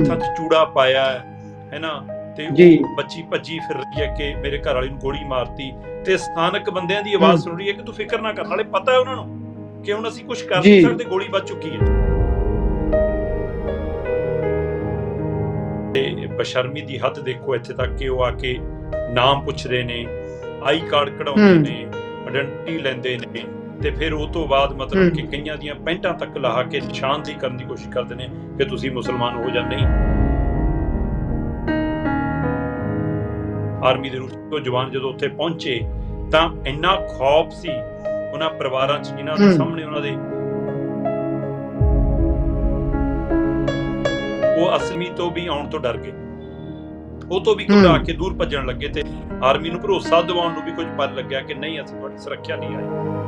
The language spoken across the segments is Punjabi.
ਹੱਥਾਂ 'ਚ ਚੂੜਾ ਪਾਇਆ ਹੈ ਹੈਨਾ ਤੇ। ਉਹ ਬੱਚੀ ਭੱਜੀ ਫਿਰ ਰਹੀ ਹੈ ਕਿ ਮੇਰੇ ਘਰ ਵਾਲੀ ਨੂੰ ਗੋਲੀ ਮਾਰਤੀ ਤੇ ਸਥਾਨਕ ਬੰਦਿਆਂ ਦੀ ਆਵਾਜ਼। ਸੁਣ ਰਹੀ ਹੈ ਕਿ ਤੂੰ ਫਿਕਰ ਨਾ ਕਰ ਨਾਲੇ ਪਤਾ ਹੈ ਉਹਨਾਂ ਨੂੰ ਕਿ ਹੁਣ ਅਸੀਂ ਕੁਝ ਕਰ। ਨਹੀਂ ਸਕਦੇ ਗੋਲੀ ਵੱਜ ਚੁੱਕੀ ਹੈ ਤੇ ਬਸ਼ਰਮੀ ਦੀ ਹੱਦ ਦੇਖੋ ਇੱਥੇ ਤੱਕ ਕਿ ਉਹ ਆ ਕੇ ਨਾਮ ਪੁੱਛਦੇ ਨੇ ਆਈ ਕਾਰਡ ਕਢਾਉਂਦੇ। ਨੇ ਆਇਡੈਂਟੀ ਲੈਂਦੇ ਨੇ ਤੇ ਫਿਰ ਉਹ ਤੋਂ ਬਾਅਦ ਮਤਲਬ। ਕਿ ਕਈਆਂ ਦੀਆਂ ਪੈਂਟਾਂ ਤੱਕ ਲਾ ਕੇ ਨਿਸ਼ਾਨਦੇਹੀ ਕਰਨ ਦੀ ਕੋਸ਼ਿਸ਼ ਕਰਦੇ ਨੇ ਕਿ ਤੁਸੀਂ ਮੁਸਲਮਾਨ ਹੋ ਜਾਂ ਨਹੀਂ ਆਰਮੀ ਦੇ ਰੂਪ ਤੋਂ ਜਵਾਨ ਜਦੋਂ ਉੱਥੇ ਪਹੁੰਚੇ ਤਾਂ ਇੰਨਾ ਖੌਫ ਸੀ ਉਹਨਾਂ ਪਰਿਵਾਰਾਂ 'ਚ ਜਿਨ੍ਹਾਂ ਦੇ ਹਮ। ਸਾਹਮਣੇ ਉਹਨਾਂ ਦੇ ਉਹ ਅਸਮੀ ਤੋਂ ਵੀ ਆਉਣ ਤੋਂ ਡਰ ਗਏ ਉਹ ਤੋਂ ਵੀ ਘਬਰਾ। ਕੇ ਦੂਰ ਭੱਜਣ ਲੱਗੇ ਤੇ ਆਰਮੀ ਨੂੰ ਭਰੋਸਾ ਦਿਵਾਉਣ ਨੂੰ ਵੀ ਕੁਝ ਪਲ ਲੱਗਿਆ ਕਿ ਨਹੀਂ ਅਸੀਂ ਤੁਹਾਡੀ ਸੁਰੱਖਿਆ ਨਹੀਂ ਆਏ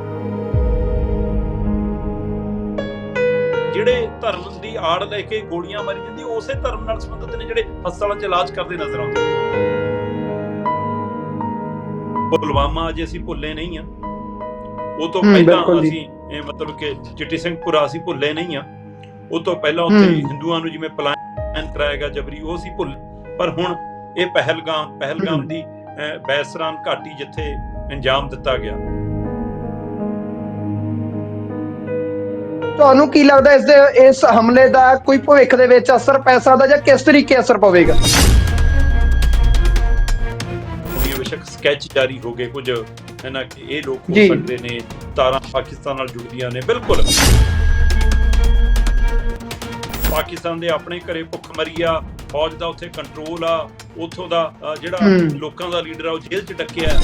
ਜਿਹੜੇ ਧਰਮ ਦੀ ਆੜ ਲੈ ਕੇ ਗੋਲੀਆਂ ਮਾਰੀ ਜਾਂਦੀ ਉਸੇ ਧਰਮ ਨਾਲ ਸੰਬੰਧਿਤ ਨੇ ਜਿਹੜੇ ਹਸਪਤਾਲਾਂ 'ਚ ਇਲਾਜ ਕਰਦੇ ਨਜ਼ਰ ਆਉਂਦੇ ਪੁਲਵਾਮਾ ਅਜੇ ਅਸੀਂ ਭੁੱਲੇ ਨਹੀਂ ਆ ਉਹ ਤੋਂ ਪਹਿਲਾਂ। ਅਸੀਂ ਇਹ ਮਤਲਬ ਕਿ ਚਿੱਟੀ ਸਿੰਘਪੁਰਾ ਅਸੀਂ ਭੁੱਲੇ ਨਹੀਂ ਆ ਉਹ ਤੋਂ ਪਹਿਲਾਂ ਉੱਥੇ। ਹਿੰਦੂਆਂ ਨੂੰ ਜਿਵੇਂ ਪਲਾਇਨ ਕਰਾਇਆ ਗਿਆ ਜਬਰੀ ਉਹ ਸੀ ਭੁੱਲ ਪਰ ਹੁਣ ਇਹ ਪਹਿਲਗਾਮ ਪਹਿਲਗਾਮ। ਦੀ ਬੈਸਰਾਨ ਘਾਟੀ ਜਿੱਥੇ ਅੰਜਾਮ ਦਿੱਤਾ ਗਿਆ ਤੁਹਾਨੂੰ ਕੀ ਲੱਗਦਾ ਇਸ ਦੇ ਇਸ ਹਮਲੇ ਦਾ ਕੋਈ ਭਵਿੱਖ ਦੇ ਵਿੱਚ ਅਸਰ ਪੈ ਸਕਦਾ ਜਾਂ ਕਿਸ ਤਰੀਕੇ ਅਸਰ ਪਵੇਗਾ ਬੇਸ਼ੱਕ ਸਕੈਚ ਜਾਰੀ ਹੋ ਗਏ ਕੁਝ ਹੈ ਨਾ ਕਿ ਇਹ ਲੋਕ ਹੋ। ਸਕਦੇ ਨੇ ਤਾਰਾਂ ਪਾਕਿਸਤਾਨ ਨਾਲ ਜੁੜਦੀਆਂ ਨੇ ਬਿਲਕੁਲ ਪਾਕਿਸਤਾਨ ਦੇ ਆਪਣੇ ਘਰੇ ਭੁੱਖਮਰੀ ਆ ਫੌਜ ਦਾ ਉੱਥੇ ਕੰਟਰੋਲ ਆ ਉੱਥੋਂ ਦਾ ਜਿਹੜਾ। ਲੋਕਾਂ ਦਾ ਲੀਡਰ ਆ ਉਹ ਜੇਲ੍ਹ 'ਚ ਡੱਕਿਆ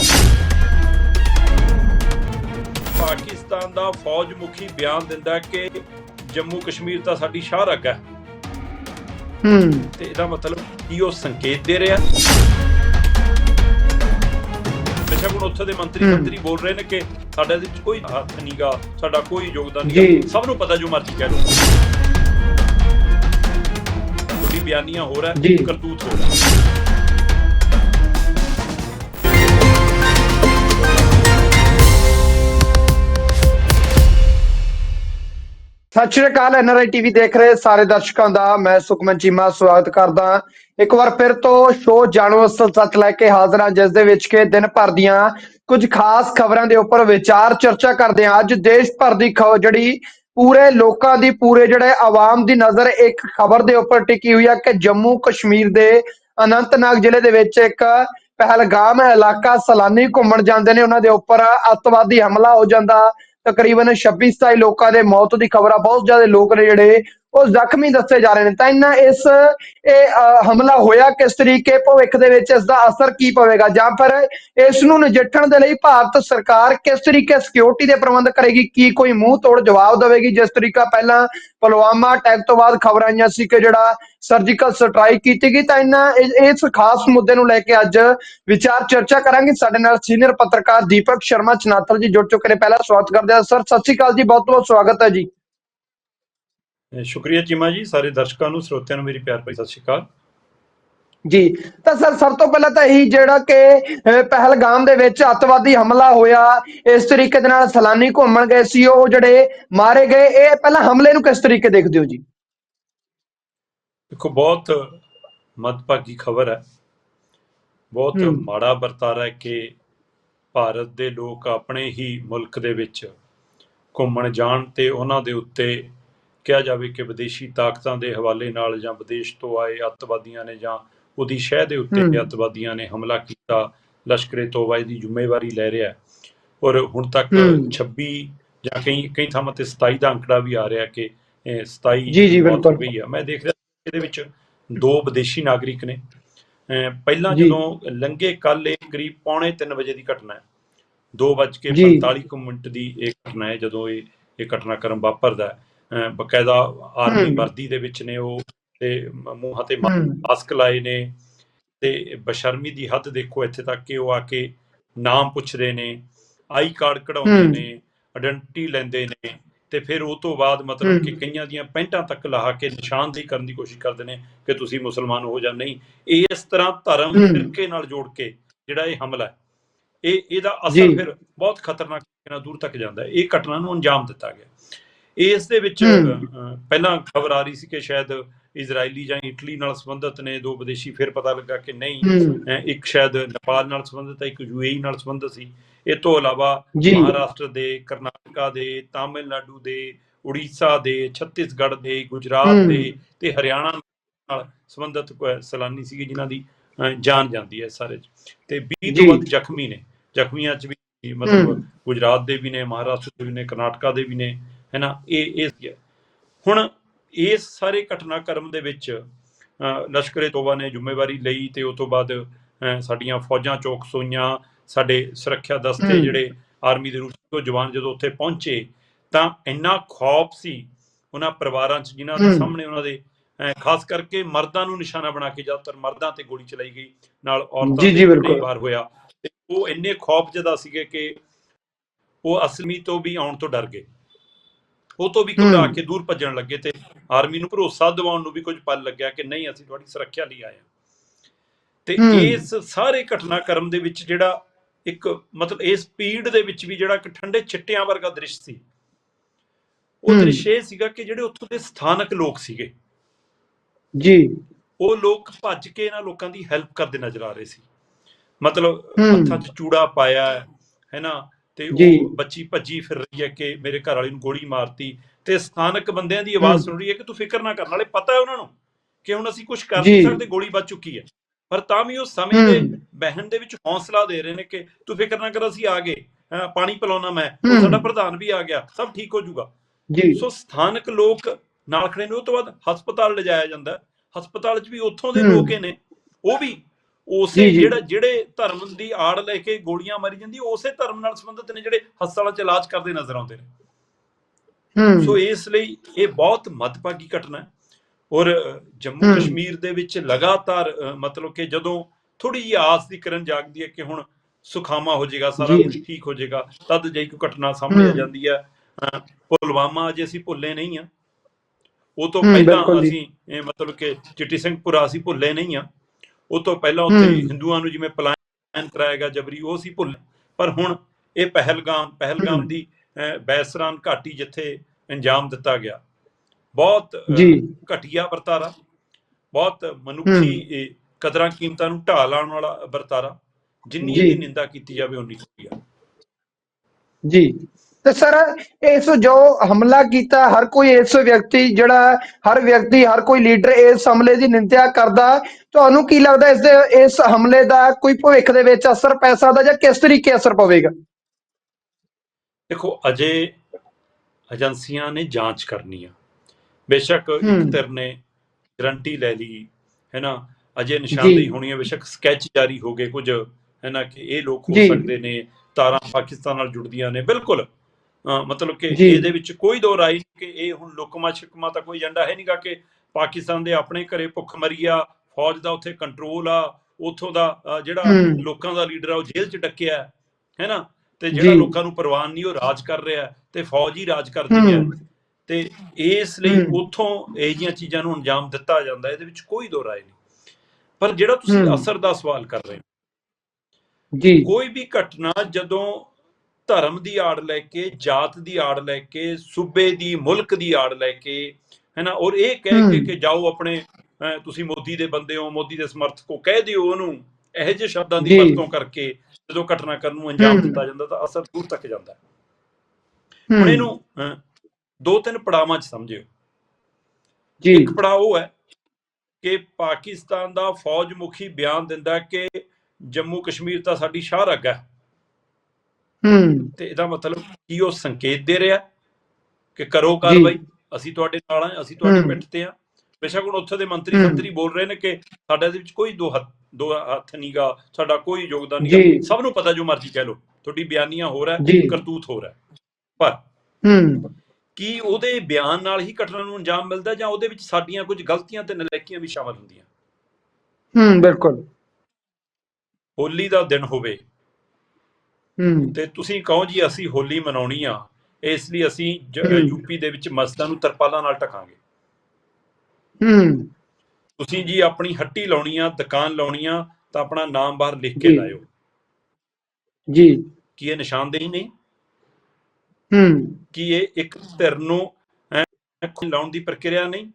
ਪਾਕਿਸਤਾਨ ਦਾ ਫੌਜ ਮੁਖੀ ਬਿਆਨ ਦਿੰਦਾ ਕਿ ਜੰਮੂ ਕਸ਼ਮੀਰ ਤਾਂ ਸਾਡੀ ਸ਼ਾਹ ਰੱਗ ਹੈ ਹੂੰ ਤੇ ਇਹਦਾ ਮਤਲਬ ਕੀ ਉਹ ਸੰਕੇਤ ਦੇ ਰਿਹਾ ਬੇਸ਼ੱਕ ਹੁਣ ਉੱਥੇ ਦੇ ਮੰਤਰੀ। ਮੰਤਰੀ ਬੋਲ ਰਹੇ ਨੇ ਕਿ ਸਾਡੇ ਇਹਦੇ ਵਿੱਚ ਕੋਈ ਹੱਥ ਨਹੀਂਗਾ ਸਾਡਾ ਕੋਈ ਯੋਗਦਾਨ। ਨਹੀਂ ਸਭ ਨੂੰ ਪਤਾ ਜੋ ਮਰਜ਼ੀ ਕਹਿ ਲਓ ਬਿਆਨੀਆਂ ਹੋ ਰਿਹਾ। ਕਰਤੂਤ ਹੋ ਰਿਹਾ ਸਤਿ ਸ਼੍ਰੀ ਅਕਾਲ ਐਨਆਰਆਈ ਟੀਵੀ ਦੇਖ ਰਹੇ ਸਾਰੇ ਦਰਸ਼ਕਾਂ ਦਾ, ਮੈਂ ਸੁਖਮਨ ਚੀਮਾ, ਸਵਾਗਤ ਕਰਦਾ ਇੱਕ ਵਾਰ ਫਿਰ ਤੋਂ ਸ਼ੋਅ ਜਾਣੋ ਅਸਲ ਸੱਚ ਲੈ ਕੇ ਹਾਜ਼ਰ ਹਾਂ, ਜਿਸ ਦੇ ਵਿੱਚ ਕਿ ਦਿਨ ਭਰ ਦੀਆਂ ਕੁਝ ਖਾਸ ਖਬਰਾਂ ਦੇ ਉੱਪਰ ਵਿਚਾਰ ਚਰਚਾ ਕਰਦੇ ਹਾਂ। ਅੱਜ ਦੇਸ਼ ਭਰ ਦੀ ਖਬਰ ਜਿਹੜੀ ਪੂਰੇ ਲੋਕਾਂ ਦੀ, ਪੂਰੇ ਜਿਹੜੇ ਆਵਾਮ ਦੀ ਨਜ਼ਰ, ਇੱਕ ਖਬਰ ਦੇ ਉੱਪਰ ਟਿਕੀ ਹੋਈ ਹੈ ਕਿ ਜੰਮੂ ਕਸ਼ਮੀਰ ਦੇ ਅਨੰਤਨਾਗ ਜ਼ਿਲ੍ਹੇ ਦੇ ਵਿੱਚ ਇੱਕ ਪਹਿਲਗਾਮ ਇਲਾਕਾ ਸਲਾਨੀ ਘੁੰਮਣ ਜਾਂਦੇ ਨੇ। ਉਹਨਾਂ ਦੇ ਉੱਪਰ ਅੱਤਵਾਦੀ ਹਮਲਾ ਹੋ ਜਾਂਦਾ। ਤਕਰੀਬਨ 26 27 ਲੋਕਾਂ ਦੇ ਮੌਤ ਦੀ ਖਬਰ ਆ ਬਹੁਤ ਜ਼ਿਆਦਾ ਲੋਕ ਨੇ ਜਿਹੜੇ ਉਹ ਜ਼ਖਮੀ ਦੱਸੇ ਜਾ ਰਹੇ ਨੇ। ਤਾਂ ਇਹਨਾਂ ਇਸ, ਇਹ ਹਮਲਾ ਹੋਇਆ ਕਿਸ ਤਰੀਕੇ ਭਵਿੱਖ ਦੇ ਵਿੱਚ, ਇਸ ਦਾ ਅਸਰ ਕੀ ਪਵੇਗਾ? ਜਾਂ ਫਿਰ ਇਸ ਨੂੰ ਨਜਿੱਠਣ ਦੇ ਲਈ ਭਾਰਤ ਸਰਕਾਰ ਕਿਸ ਤਰੀਕੇ ਸਿਕਿਉਰਿਟੀ ਦੇ ਪ੍ਰਬੰਧ ਕਰੇਗੀ? ਕੀ ਕੋਈ ਮੂੰਹ ਤੋੜ ਜਵਾਬ ਦੇਵੇਗੀ? ਜਿਸ ਤਰੀਕਾ ਪਹਿਲਾਂ ਪੁਲਵਾਮਾ ਅਟੈਕ ਤੋਂ ਬਾਅਦ ਖਬਰ ਆਈਆਂ ਸੀ ਕਿ ਜਿਹੜਾ ਸਰਜੀਕਲ ਸਟ੍ਰਾਈਕ ਕੀਤੀ ਗਈ, ਤਾਂ ਇਹਨਾਂ ਇਸ- ਖਾਸ ਮੁੱਦੇ ਨੂੰ ਲੈ ਕੇ ਅੱਜ ਵਿਚਾਰ ਚਰਚਾ ਕਰਾਂਗੇ। ਸਾਡੇ ਨਾਲ ਸੀਨੀਅਰ ਪੱਤਰਕਾਰ ਦੀਪਕ ਸ਼ਰਮਾ ਚਨਾਥਲ ਜੀ ਜੁੜ ਚੁੱਕੇ ਨੇ। ਪਹਿਲਾ ਸਵਾਗਤ ਕਰਦੇ ਹਾਂ। ਸਰ, ਸਤਿ ਸ਼੍ਰੀ ਅਕਾਲ ਜੀ। ਬਹੁਤ ਬਹੁਤ ਸਵਾਗਤ ਹੈ ਜੀ। ਸ਼ੁਕਰੀਆ ਚੀਮਾ ਜੀ ਸਾਰੇ ਦਰਸ਼ਕਾਂ ਨੂੰ ਸਰੋਤਿਆਂ ਨੂੰ ਮੇਰੀ ਪਿਆਰ ਭਰੀ ਸਤਿ ਸ਼੍ਰੀ ਅਕਾਲ। ਜੀ ਤਾਂ ਸਰ ਸਭ ਤੋਂ ਪਹਿਲਾਂ ਤਾਂ ਇਹੀ ਜਿਹੜਾ ਕਿ ਪਹਿਲਗਾਮ ਦੇ ਵਿੱਚ ਅੱਤਵਾਦੀ ਹਮਲਾ ਹੋਇਆ ਇਸ ਤਰੀਕੇ ਦੇ ਨਾਲ ਸੈਲਾਨੀ ਘੁੰਮਣ ਗਏ ਸੀ ਉਹ ਜਿਹੜੇ ਮਾਰੇ ਗਏ ਇਹ ਪਹਿਲਾਂ ਹਮਲੇ ਨੂੰ ਕਿਸ ਤਰੀਕੇ ਦੇਖਦੇ ਹੋ ਜੀ? ਦੇਖੋ ਬਹੁਤ ਮਦਭਾਗੀ ਖਬਰ ਹੈ। ਬਹੁਤ। ਮਾੜਾ ਵਰਤਾਰਾ ਹੈ ਕਿ ਭਾਰਤ ਦੇ ਲੋਕ ਆਪਣੇ ਹੀ ਮੁਲਕ ਦੇ ਵਿੱਚ ਘੁੰਮਣ ਜਾਣ ਤੇ ਉਹਨਾਂ ਦੇ ਉੱਤੇ ਕਿਹਾ ਜਾਵੇ ਕਿ ਵਿਦੇਸ਼ੀ ਤਾਕਤਾਂ ਦੇ ਹਵਾਲੇ ਨਾਲ ਜਾਂ ਵਿਦੇਸ਼ ਤੋਂ ਆਏ ਅੱਤਵਾਦੀਆਂ ਨੇ ਜਾਂ ਉਹਦੀ ਸ਼ਹਿ ਦੇ ਉੱਤੇ। ਅੱਤਵਾਦੀਆਂ ਨੇ ਹਮਲਾ ਕੀਤਾ ਲਸ਼ਕਰੇ ਤੋਬਾ ਦੀ ਜ਼ਿੰਮੇਵਾਰੀ ਲੈ ਰਿਹਾ। ਔਰ ਹੁਣ ਤੱਕ ਹਮ। 26 ਜਾਂ ਕਈ ਕਈ ਥਾਵਾਂ ਤੇ 27 ਦਾ ਅੰਕੜਾ ਵੀ ਆ ਰਿਹਾ ਕਿ ਇਹ 27 ਜੀ, ਜੀ, ਬਿਲਕੁਲ। ਗਈ ਆ ਮੈਂ ਦੇਖ ਰਿਹਾ ਇਹਦੇ ਵਿੱਚ ਦੋ ਵਿਦੇਸ਼ੀ ਨਾਗਰਿਕ ਨੇ ਪਹਿਲਾਂ। ਜਦੋਂ ਲੰਘੇ ਕੱਲ ਇਹ ਕਰੀਬ ਪੌਣੇ 3 ਵਜੇ ਦੀ ਘਟਨਾ ਹੈ 2:45 ਜੀ। ਕੁ ਮਿੰਟ ਦੀ ਇਹ ਘਟਨਾ ਹੈ ਜਦੋਂ ਇਹ ਇਹ ਘਟਨਾਕ੍ਰਮ ਵਾਪਰਦਾ ਹੈ ਬਕਾਇਦਾ ਆਰਮੀ। ਵਰਦੀ ਦੇ ਵਿੱਚ ਨੇ ਉਹ ਤੇ ਮੂੰਹਾਂ ਤੇ ਮਾਸਕ ਲਾਏ ਨੇ ਤੇ ਬਸ਼ਰਮੀ ਦੀ ਹੱਦ ਦੇਖੋ ਇੱਥੇ ਤੱਕ ਕਿ ਉਹ ਆ ਕੇ ਨਾਮ ਪੁੱਛਦੇ ਨੇ ਆਈ ਕਾਰਡ ਕਢਾਉਂਦੇ। ਨੇ ਆਇਡੈਂਟੀ ਲੈਂਦੇ ਨੇ ਤੇ ਫਿਰ ਉਹ ਤੋਂ ਬਾਅਦ ਮਤਲਬ ਕਿ। ਕਈਆਂ ਦੀਆਂ ਪੈਂਟਾਂ ਤੱਕ ਲਾ ਕੇ ਨਿਸ਼ਾਨਦੇਹੀ ਕਰਨ ਦੀ ਕੋਸ਼ਿਸ਼ ਕਰਦੇ ਨੇ ਕਿ ਤੁਸੀਂ ਮੁਸਲਮਾਨ ਹੋ ਜਾਂ ਨਹੀਂ ਇਸ ਤਰ੍ਹਾਂ ਧਰਮ। ਫਿਰਕੇ ਨਾਲ ਜੋੜ ਕੇ ਜਿਹੜਾ ਇਹ ਹਮਲਾ ਹੈ ਇਹ ਇਹਦਾ। ਅਸਰ ਫਿਰ ਬਹੁਤ ਖਤਰਨਾਕ ਨਾਲ ਦੂਰ ਤੱਕ ਜਾਂਦਾ ਹੈ ਇਹ ਘਟਨਾ ਨੂੰ ਅੰਜਾਮ ਦਿੱਤਾ ਗਿਆ ਇਸ ਦੇ ਵਿੱਚ ਪਹਿਲਾਂ ਖਬਰ ਆ ਰਹੀ ਸੀ ਕਿ ਸ਼ਾਇਦ ਇਜ਼ਰਾਈਲੀ ਜਾਂ ਇਟਲੀ ਨਾਲ ਸੰਬੰਧਿਤ ਨੇ ਦੋ ਵਿਦੇਸ਼ੀ ਫਿਰ ਪਤਾ ਲੱਗਾ ਕਿ ਨਹੀਂ ਇੱਕ ਸ਼ਾਇਦ ਨੇਪਾਲ ਨਾਲ ਸੰਬੰਧਿਤ ਹੈ ਇੱਕ ਯੂਏਈ ਨਾਲ ਸੰਬੰਧਿਤ ਸੀ ਇਹ ਤੋਂ ਇਲਾਵਾ। ਮਹਾਰਾਸ਼ਟਰ ਦੇ ਕਰਨਾਟਕਾ ਦੇ ਤਾਮਿਲਨਾਡੂ ਦੇ ਉੜੀਸਾ ਦੇ ਛੱਤੀਸਗੜ੍ਹ ਦੇ ਗੁਜਰਾਤ। ਦੇ ਤੇ ਹਰਿਆਣਾ ਨਾਲ ਸੰਬੰਧਿਤ ਸੈਲਾਨੀ ਸੀਗੇ ਜਿਨ੍ਹਾਂ ਦੀ ਜਾਨ ਜਾਂਦੀ ਹੈ ਸਾਰੇ ਤੇ 20 ਤੋਂ। ਵੱਧ ਜ਼ਖਮੀ ਨੇ ਜ਼ਖਮੀਆਂ 'ਚ ਵੀ ਮਤਲਬ। ਗੁਜਰਾਤ ਦੇ ਵੀ ਨੇ ਮਹਾਰਾਸ਼ਟਰ ਦੇ ਵੀ ਨੇ ਕਰਨਾਟਕਾ ਦੇ ਵੀ ਨੇ ਹੈਨਾ ਇਹ ਇਹ। ਹੁਣ ਇਸ ਸਾਰੇ ਘਟਨਾਕ੍ਰਮ ਦੇ ਵਿੱਚ ਲਸ਼ਕਰੇ ਤੋਬਾ ਨੇ ਜ਼ਿੰਮੇਵਾਰੀ ਲਈ ਤੇ ਉਸ ਤੋਂ ਬਾਅਦ ਸਾਡੀਆਂ ਫੌਜਾਂ ਚੌਕ ਸੋਈਆਂ ਸਾਡੇ ਸੁਰੱਖਿਆ ਦਸਤੇ ਹੂੰ। ਜਿਹੜੇ ਆਰਮੀ ਦੇ ਰੂਪ ਤੋਂ ਜਵਾਨ ਜਦੋਂ ਉੱਥੇ ਪਹੁੰਚੇ ਤਾਂ ਇੰਨਾ ਖੌਫ ਸੀ ਉਹਨਾਂ ਪਰਿਵਾਰਾਂ 'ਚ ਜਿਨ੍ਹਾਂ ਦੇ ਹੂੰ। ਸਾਹਮਣੇ ਉਹਨਾਂ ਦੇ ਖਾਸ ਕਰਕੇ ਮਰਦਾਂ ਨੂੰ ਨਿਸ਼ਾਨਾ ਬਣਾ ਕੇ ਜ਼ਿਆਦਾਤਰ ਮਰਦਾਂ ਤੇ ਗੋਲੀ ਚਲਾਈ ਗਈ ਨਾਲ ਔਰਤਾਂ ਤੇ ਕਈ। ਵਾਰ ਹੋਇਆ ਤੇ ਉਹ ਇੰਨੇ ਖੌਫਜਦਾ ਸੀਗੇ ਕਿ ਉਹ ਅਸਲਮੀ ਤੋਂ ਵੀ ਆਉਣ ਤੋਂ ਡਰ ਗਏ ਉਹ ਤੋਂ ਵੀ ਘਬਰਾ। ਕੇ ਦੂਰ ਭੱਜਣ ਲੱਗੇ ਤੇ ਆਰਮੀ ਨੂੰ ਭਰੋਸਾ ਦਿਵਾਉਣ ਨੂੰ ਵੀ ਕੁਝ ਪਲ ਲੱਗਿਆ ਕਿ ਨਹੀਂ ਅਸੀਂ ਤੁਹਾਡੀ ਸੁਰੱਖਿਆ ਲਈ ਆਏ ਹਾਂ ਤੇ। ਇਸ ਸਾਰੇ ਘਟਨਾਕ੍ਰਮ ਦੇ ਵਿੱਚ ਜਿਹੜਾ ਇੱਕ ਮਤਲਬ ਇਸ ਪੀੜ ਦੇ ਵਿੱਚ ਵੀ ਜਿਹੜਾ ਇੱਕ ਠੰਡੇ ਛਿੱਟਿਆਂ ਵਰਗਾ ਦ੍ਰਿਸ਼ ਸੀ ਉਹ। ਦ੍ਰਿਸ਼ ਇਹ ਸੀਗਾ ਕਿ ਜਿਹੜੇ ਉੱਥੋਂ ਦੇ ਸਥਾਨਕ ਲੋਕ ਸੀਗੇ ਜੀ ਉਹ ਲੋਕ ਭੱਜ ਕੇ ਇਹਨਾਂ ਲੋਕਾਂ ਦੀ ਹੈਲਪ ਕਰਦੇ ਨਜ਼ਰ ਆ ਰਹੇ ਸੀ ਮਤਲਬ। ਹੱਥਾਂ 'ਚ ਚੂੜਾ ਪਾਇਆ ਹੈ ਹੈਨਾ ਤੇ। ਉਹ ਬੱਚੀ ਭੱਜੀ ਫਿਰ ਰਹੀ ਹੈ ਕਿ ਮੇਰੇ ਘਰ ਵਾਲੀ ਨੂੰ ਗੋਲੀ ਮਾਰਤੀ ਤੇ ਸਥਾਨਕ ਬੰਦਿਆਂ ਦੀ ਆਵਾਜ਼। ਸੁਣ ਰਹੀ ਹੈ ਕਿ ਤੂੰ ਫਿਕਰ ਨਾ ਕਰ ਨਾਲੇ ਪਤਾ ਹੈ ਉਹਨਾਂ ਨੂੰ ਕਿ ਹੁਣ ਅਸੀਂ ਕੁਝ ਕਰ। ਨਹੀਂ ਸਕਦੇ ਗੋਲੀ ਵੱਜ ਚੁੱਕੀ ਹੈ ਪਰ ਤਾਂ ਵੀ ਉਹ ਸਮੇਂ ਦੇ ਹੂੰ। ਬਹਿਣ ਦੇ ਵਿੱਚ ਹੌਸਲਾ ਦੇ ਰਹੇ ਨੇ ਕਿ ਤੂੰ ਫਿਕਰ ਨਾ ਕਰ ਅਸੀਂ ਆ ਗਏ ਪਾਣੀ ਪਿਲਾਉਣਾ ਮੈਂ ਉਹ। ਸਾਡਾ ਪ੍ਰਧਾਨ ਵੀ ਆ ਗਿਆ ਸਭ ਠੀਕ ਹੋ ਜਾਊਗਾ ਜੀ ਸੋ ਸਥਾਨਕ ਲੋਕ ਨਾਲ ਖੜੇ ਨੇ ਉਹ ਤੋਂ ਬਾਅਦ ਹਸਪਤਾਲ ਲਿਜਾਇਆ ਜਾਂਦਾ। ਹਸਪਤਾਲ 'ਚ ਵੀ ਉੱਥੋਂ ਦੇ। ਲੋਕ ਨੇ ਉਹ ਵੀ ਉਸੇ। ਜਿਹੜਾ ਜਿਹੜੇ ਧਰਮ ਦੀ ਆੜ ਲੈ ਕੇ ਗੋਲੀਆਂ ਮਾਰੀ ਜਾਂਦੀ ਉਸੇ ਧਰਮ ਨਾਲ ਸੰਬੰਧਿਤ ਨੇ ਜਿਹੜੇ ਹਸਪਤਾਲਾਂ 'ਚ ਇਲਾਜ ਕਰਦੇ ਨਜ਼ਰ ਆਉਂਦੇ ਨੇ ਸੋ ਇਸ ਲਈ ਇਹ ਬਹੁਤ ਮੱਦਭਾਗੀ ਘਟਨਾ ਹੈ ਔਰ ਜੰਮੂ। ਕਸ਼ਮੀਰ ਦੇ ਵਿੱਚ ਲਗਾਤਾਰ ਮਤਲਬ ਕਿ ਜਦੋਂ ਥੋੜੀ ਜਿਹੀ ਆਸ ਦੀ ਕਿਰਨ ਜਾਗਦੀ ਹੈ ਕਿ ਹੁਣ ਸੁਖਾਮਾ ਹੋ ਜਾਏਗਾ ਸਾਰਾ। ਕੁਝ ਠੀਕ ਹੋ ਜਾਏਗਾ ਤਦ ਜੇ ਕੋਈ ਘਟਨਾ ਸਾਹਮਣੇ ਆ। ਜਾਂਦੀ ਹੈ ਪੁਲਵਾਮਾ ਅਜੇ ਅਸੀਂ ਭੁੱਲੇ ਨਹੀਂ ਆ ਉਹ ਤੋਂ ਪਹਿਲਾਂ। ਅਸੀਂ ਇਹ ਮਤਲਬ ਕਿ ਚਿੱਟੀ ਸਿੰਘਪੁਰਾ ਅਸੀਂ ਭੁੱਲੇ ਨਹੀਂ ਆ ਉਹ ਤੋਂ ਪਹਿਲਾਂ ਉੱਥੇ। ਹਿੰਦੂਆਂ ਨੂੰ ਜਿਵੇਂ ਪਲਾਇਨ ਕਰਾਇਆ ਗਿਆ ਜਬਰੀ ਉਹ ਸੀ ਭੁੱਲ ਪਰ ਹੁਣ ਇਹ ਪਹਿਲਗਾਮ ਪਹਿਲਗਾਮ। ਦੀ ਬੈਸਰਾਨ ਘਾਟੀ ਜਿੱਥੇ ਅੰਜਾਮ ਦਿੱਤਾ ਗਿਆ ਬਹੁਤ। ਘਟੀਆ ਵਰਤਾਰਾ ਬਹੁਤ ਮਨੁੱਖੀ ਇਹ ਕਦਰਾਂ ਕੀਮਤਾਂ ਨੂੰ ਢਾਹ ਲਾਉਣ ਵਾਲਾ ਵਰਤਾਰਾ ਜਿੰਨੀ। ਇਹਦੀ ਨਿੰਦਾ ਕੀਤੀ ਜਾਵੇ ਉਨੀ ਜੀ ਤੇ ਸਰ ਇਸ ਜੋ ਹਮਲਾ ਕੀਤਾ ਹਰ ਕੋਈ ਇਸ ਵਿਅਕਤੀ ਜਿਹੜਾ ਹਰ ਵਿਅਕਤੀ ਹਰ ਕੋਈ ਲੀਡਰ ਇਸ ਹਮਲੇ ਦੀ ਨਿੰਦਿਆ ਕਰਦਾ ਤੁਹਾਨੂੰ ਕੀ ਲੱਗਦਾ ਇਸ ਦੇ ਇਸ ਹਮਲੇ ਦਾ ਕੋਈ ਭਵਿੱਖ ਦੇ ਵਿੱਚ ਅਸਰ ਪੈ ਸਕਦਾ ਜਾਂ ਕਿਸ ਤਰੀਕੇ ਅਸਰ ਪਵੇਗਾ? ਦੇਖੋ ਅਜੇ ਏਜੰਸੀਆਂ ਨੇ ਜਾਂਚ ਕਰਨੀ ਆ। ਬੇਸ਼ੱਕ। ਇੱਕ ਧਿਰ ਨੇ ਗਰੰਟੀ ਲੈ ਲਈ ਹੈ ਨਾ? ਅਜੇ ਨਿਸ਼ਾਨਦੇਹੀ ਹੋਣੀ ਹੈ ਬੇਸ਼ੱਕ ਸਕੈਚ ਜਾਰੀ ਹੋ ਗਏ ਕੁਝ ਹੈ ਨਾ? ਕਿ ਇਹ ਲੋਕ ਹੋ। ਸਕਦੇ ਨੇ ਤਾਰਾਂ ਪਾਕਿਸਤਾਨ ਨਾਲ ਜੁੜਦੀਆਂ ਨੇ ਬਿਲਕੁਲ। ਮਤਲਬ ਕਿ। ਇਹਦੇ ਵਿੱਚ ਕੋਈ ਦੋ ਰਾਈ ਕਿ ਇਹ ਹੁਣ ਲੁਕਮਾ ਛਿਕਮਾ ਤਾਂ ਕੋਈ ਏਜੰਡਾ ਹੈ ਨਹੀਂਗਾ ਕਿ ਪਾਕਿਸਤਾਨ ਦੇ ਆਪਣੇ ਘਰੇ ਭੁੱਖ ਮਰੀ ਆ ਫੌਜ ਦਾ ਉੱਥੇ ਕੰਟਰੋਲ ਆ ਉਥੋਂ ਦਾ ਜਿਹੜਾ। ਲੋਕਾਂ ਦਾ ਲੀਡਰ ਆ ਉਹ ਜੇਲ੍ਹ 'ਚ ਡੱਕਿਆ ਹੈ ਨਾ ਤੇ ਜਿਹੜਾ। ਲੋਕਾਂ ਨੂੰ ਪ੍ਰਵਾਨ ਨਹੀਂ ਉਹ ਰਾਜ ਕਰ ਰਿਹਾ ਤੇ ਫੌਜ ਹੀ ਰਾਜ ਕਰਦੀ ਹੈ ਤੇ ਇਸ ਲਈ। ਉਥੋਂ ਇਹ ਜਿਹੀਆਂ ਚੀਜ਼ਾਂ ਨੂੰ ਅੰਜਾਮ ਦਿੱਤਾ ਜਾਂਦਾ ਇਹਦੇ ਵਿੱਚ ਕੋਈ ਦੋ ਰਾਏ ਨਹੀਂ ਪਰ ਜਿਹੜਾ ਤੁਸੀਂ। ਅਸਰ ਦਾ ਸਵਾਲ ਕਰ ਰਹੇ ਹੋ ਜੀ ਕੋਈ ਵੀ ਘਟਨਾ ਜਦੋਂ ਧਰਮ ਦੀ ਆੜ ਲੈ ਕੇ ਜਾਤ ਦੀ ਆੜ ਲੈ ਕੇ ਸੂਬੇ ਦੀ ਮੁਲਕ ਦੀ ਆੜ ਲੈ ਕੇ ਹੈਨਾ ਔਰ ਇਹ ਕਹਿ ਕੇ। ਕਿ ਜਾਓ ਆਪਣੇ ਤੁਸੀਂ ਮੋਦੀ ਦੇ ਬੰਦੇ ਹੋ ਮੋਦੀ ਦੇ ਸਮਰਥਕ ਹੋ ਕਹਿ ਦਿਓ ਉਹਨੂੰ ਇਹੋ ਜਿਹੇ ਸ਼ਬਦਾਂ ਦੀ। ਵਰਤੋਂ ਕਰਕੇ ਜਦੋਂ ਘਟਨਾਕ੍ਰਮ ਨੂੰ ਅੰਜਾਮ। ਦਿੱਤਾ ਜਾਂਦਾ ਤਾਂ ਅਸਰ ਦੂਰ ਤੱਕ ਜਾਂਦਾ ਹੈ ਹੁਣ ਇਹਨੂੰ ਦੋ ਤਿੰਨ ਪੜਾਵਾਂ 'ਚ ਸਮਝਿਓ ਜੀ ਇੱਕ ਪੜਾਅ ਉਹ ਹੈ ਕਿ ਪਾਕਿਸਤਾਨ ਦਾ ਫੌਜ ਮੁਖੀ ਬਿਆਨ ਦਿੰਦਾ ਕਿ ਜੰਮੂ ਕਸ਼ਮੀਰ ਤਾਂ ਸਾਡੀ ਸ਼ਾਹ ਰੱਗ ਹੈ ਹੂੰ। ਤੇ ਇਹਦਾ ਮਤਲਬ ਕੀ ਉਹ ਸੰਕੇਤ ਦੇ ਰਿਹਾ ਕਿ ਕਰੋ ਕਾਰਵਾਈ? ਅਸੀਂ ਤੁਹਾਡੇ ਨਾਲ ਹਾਂ ਅਸੀਂ ਤੁਹਾਡੇ। ਪਿੱਠ ਤੇ ਹਾਂ। ਬੇਸ਼ੱਕ ਹੁਣ ਉੱਥੇ ਦੇ ਮੰਤਰੀ। ਸੰਤਰੀ ਬੋਲ ਰਹੇ ਨੇ ਕਿ ਸਾਡੇ ਦੇ ਵਿੱਚ ਕੋਈ ਦੋ ਹੱਥ ਦੋ ਹੱਥ ਨਹੀਂਗਾ ਸਾਡਾ ਕੋਈ ਯੋਗਦਾਨ। ਨਹੀਂ ਸਭ ਨੂੰ ਪਤਾ ਜੋ ਮਰਜ਼ੀ ਕਹਿ ਲਓ। ਤੁਹਾਡੀ ਬਿਆਨੀਆਂ ਹੋ ਰਿਹਾ। ਕਰਤੂਤ ਹੋ ਰਿਹਾ। ਪਰ ਹੂੰ। ਕੀ ਉਹਦੇ ਬਿਆਨ ਨਾਲ ਹੀ ਘਟਨਾ ਨੂੰ ਅੰਜਾਮ ਮਿਲਦਾ ਜਾਂ ਉਹਦੇ ਵਿੱਚ ਸਾਡੀਆਂ ਕੁਝ ਗਲਤੀਆਂ ਤੇ ਨਲਾਇਕੀਆਂ ਵੀ ਸ਼ਾਮਲ ਹੁੰਦੀਆਂ? ਹੂੰ ਬਿਲਕੁਲ। ਹੋਲੀ ਦਾ ਦਿਨ ਹੋਵੇ ਤੇ ਤੁਸੀਂ ਕਹੋ ਜੀ ਅਸੀਂ ਹੋਲੀ ਮਨਾਉਣੀ ਆ ਇਸ ਲਈ ਅਸੀਂ। ਯੂਪੀ ਦੇ ਵਿੱਚ ਮਸਜਿਦਾਂ ਨੂੰ ਤਰਪਾਲਾਂ ਨਾਲ ਢਕਾਂਗੇ। ਹੂੰ। ਤੁਸੀਂ ਜੀ ਆਪਣੀ ਹੱਟੀ ਲਾਉਣੀ ਆ ਦੁਕਾਨ ਲਾਉਣੀ ਆ ਤਾਂ ਆਪਣਾ ਨਾਮ ਬਾਹਰ ਲਿਖ ਕੇ। ਲਾਇਓ। ਜੀ। ਕੀ ਇਹ ਨਿਸ਼ਾਨਦੇਹੀ ਨਹੀਂ? ਹੂੰ। ਕਿ ਇਹ ਇੱਕ ਧਿਰ ਨੂੰ ਲਾਉਣ ਦੀ ਪ੍ਰਕਿਰਿਆ ਨਹੀਂ?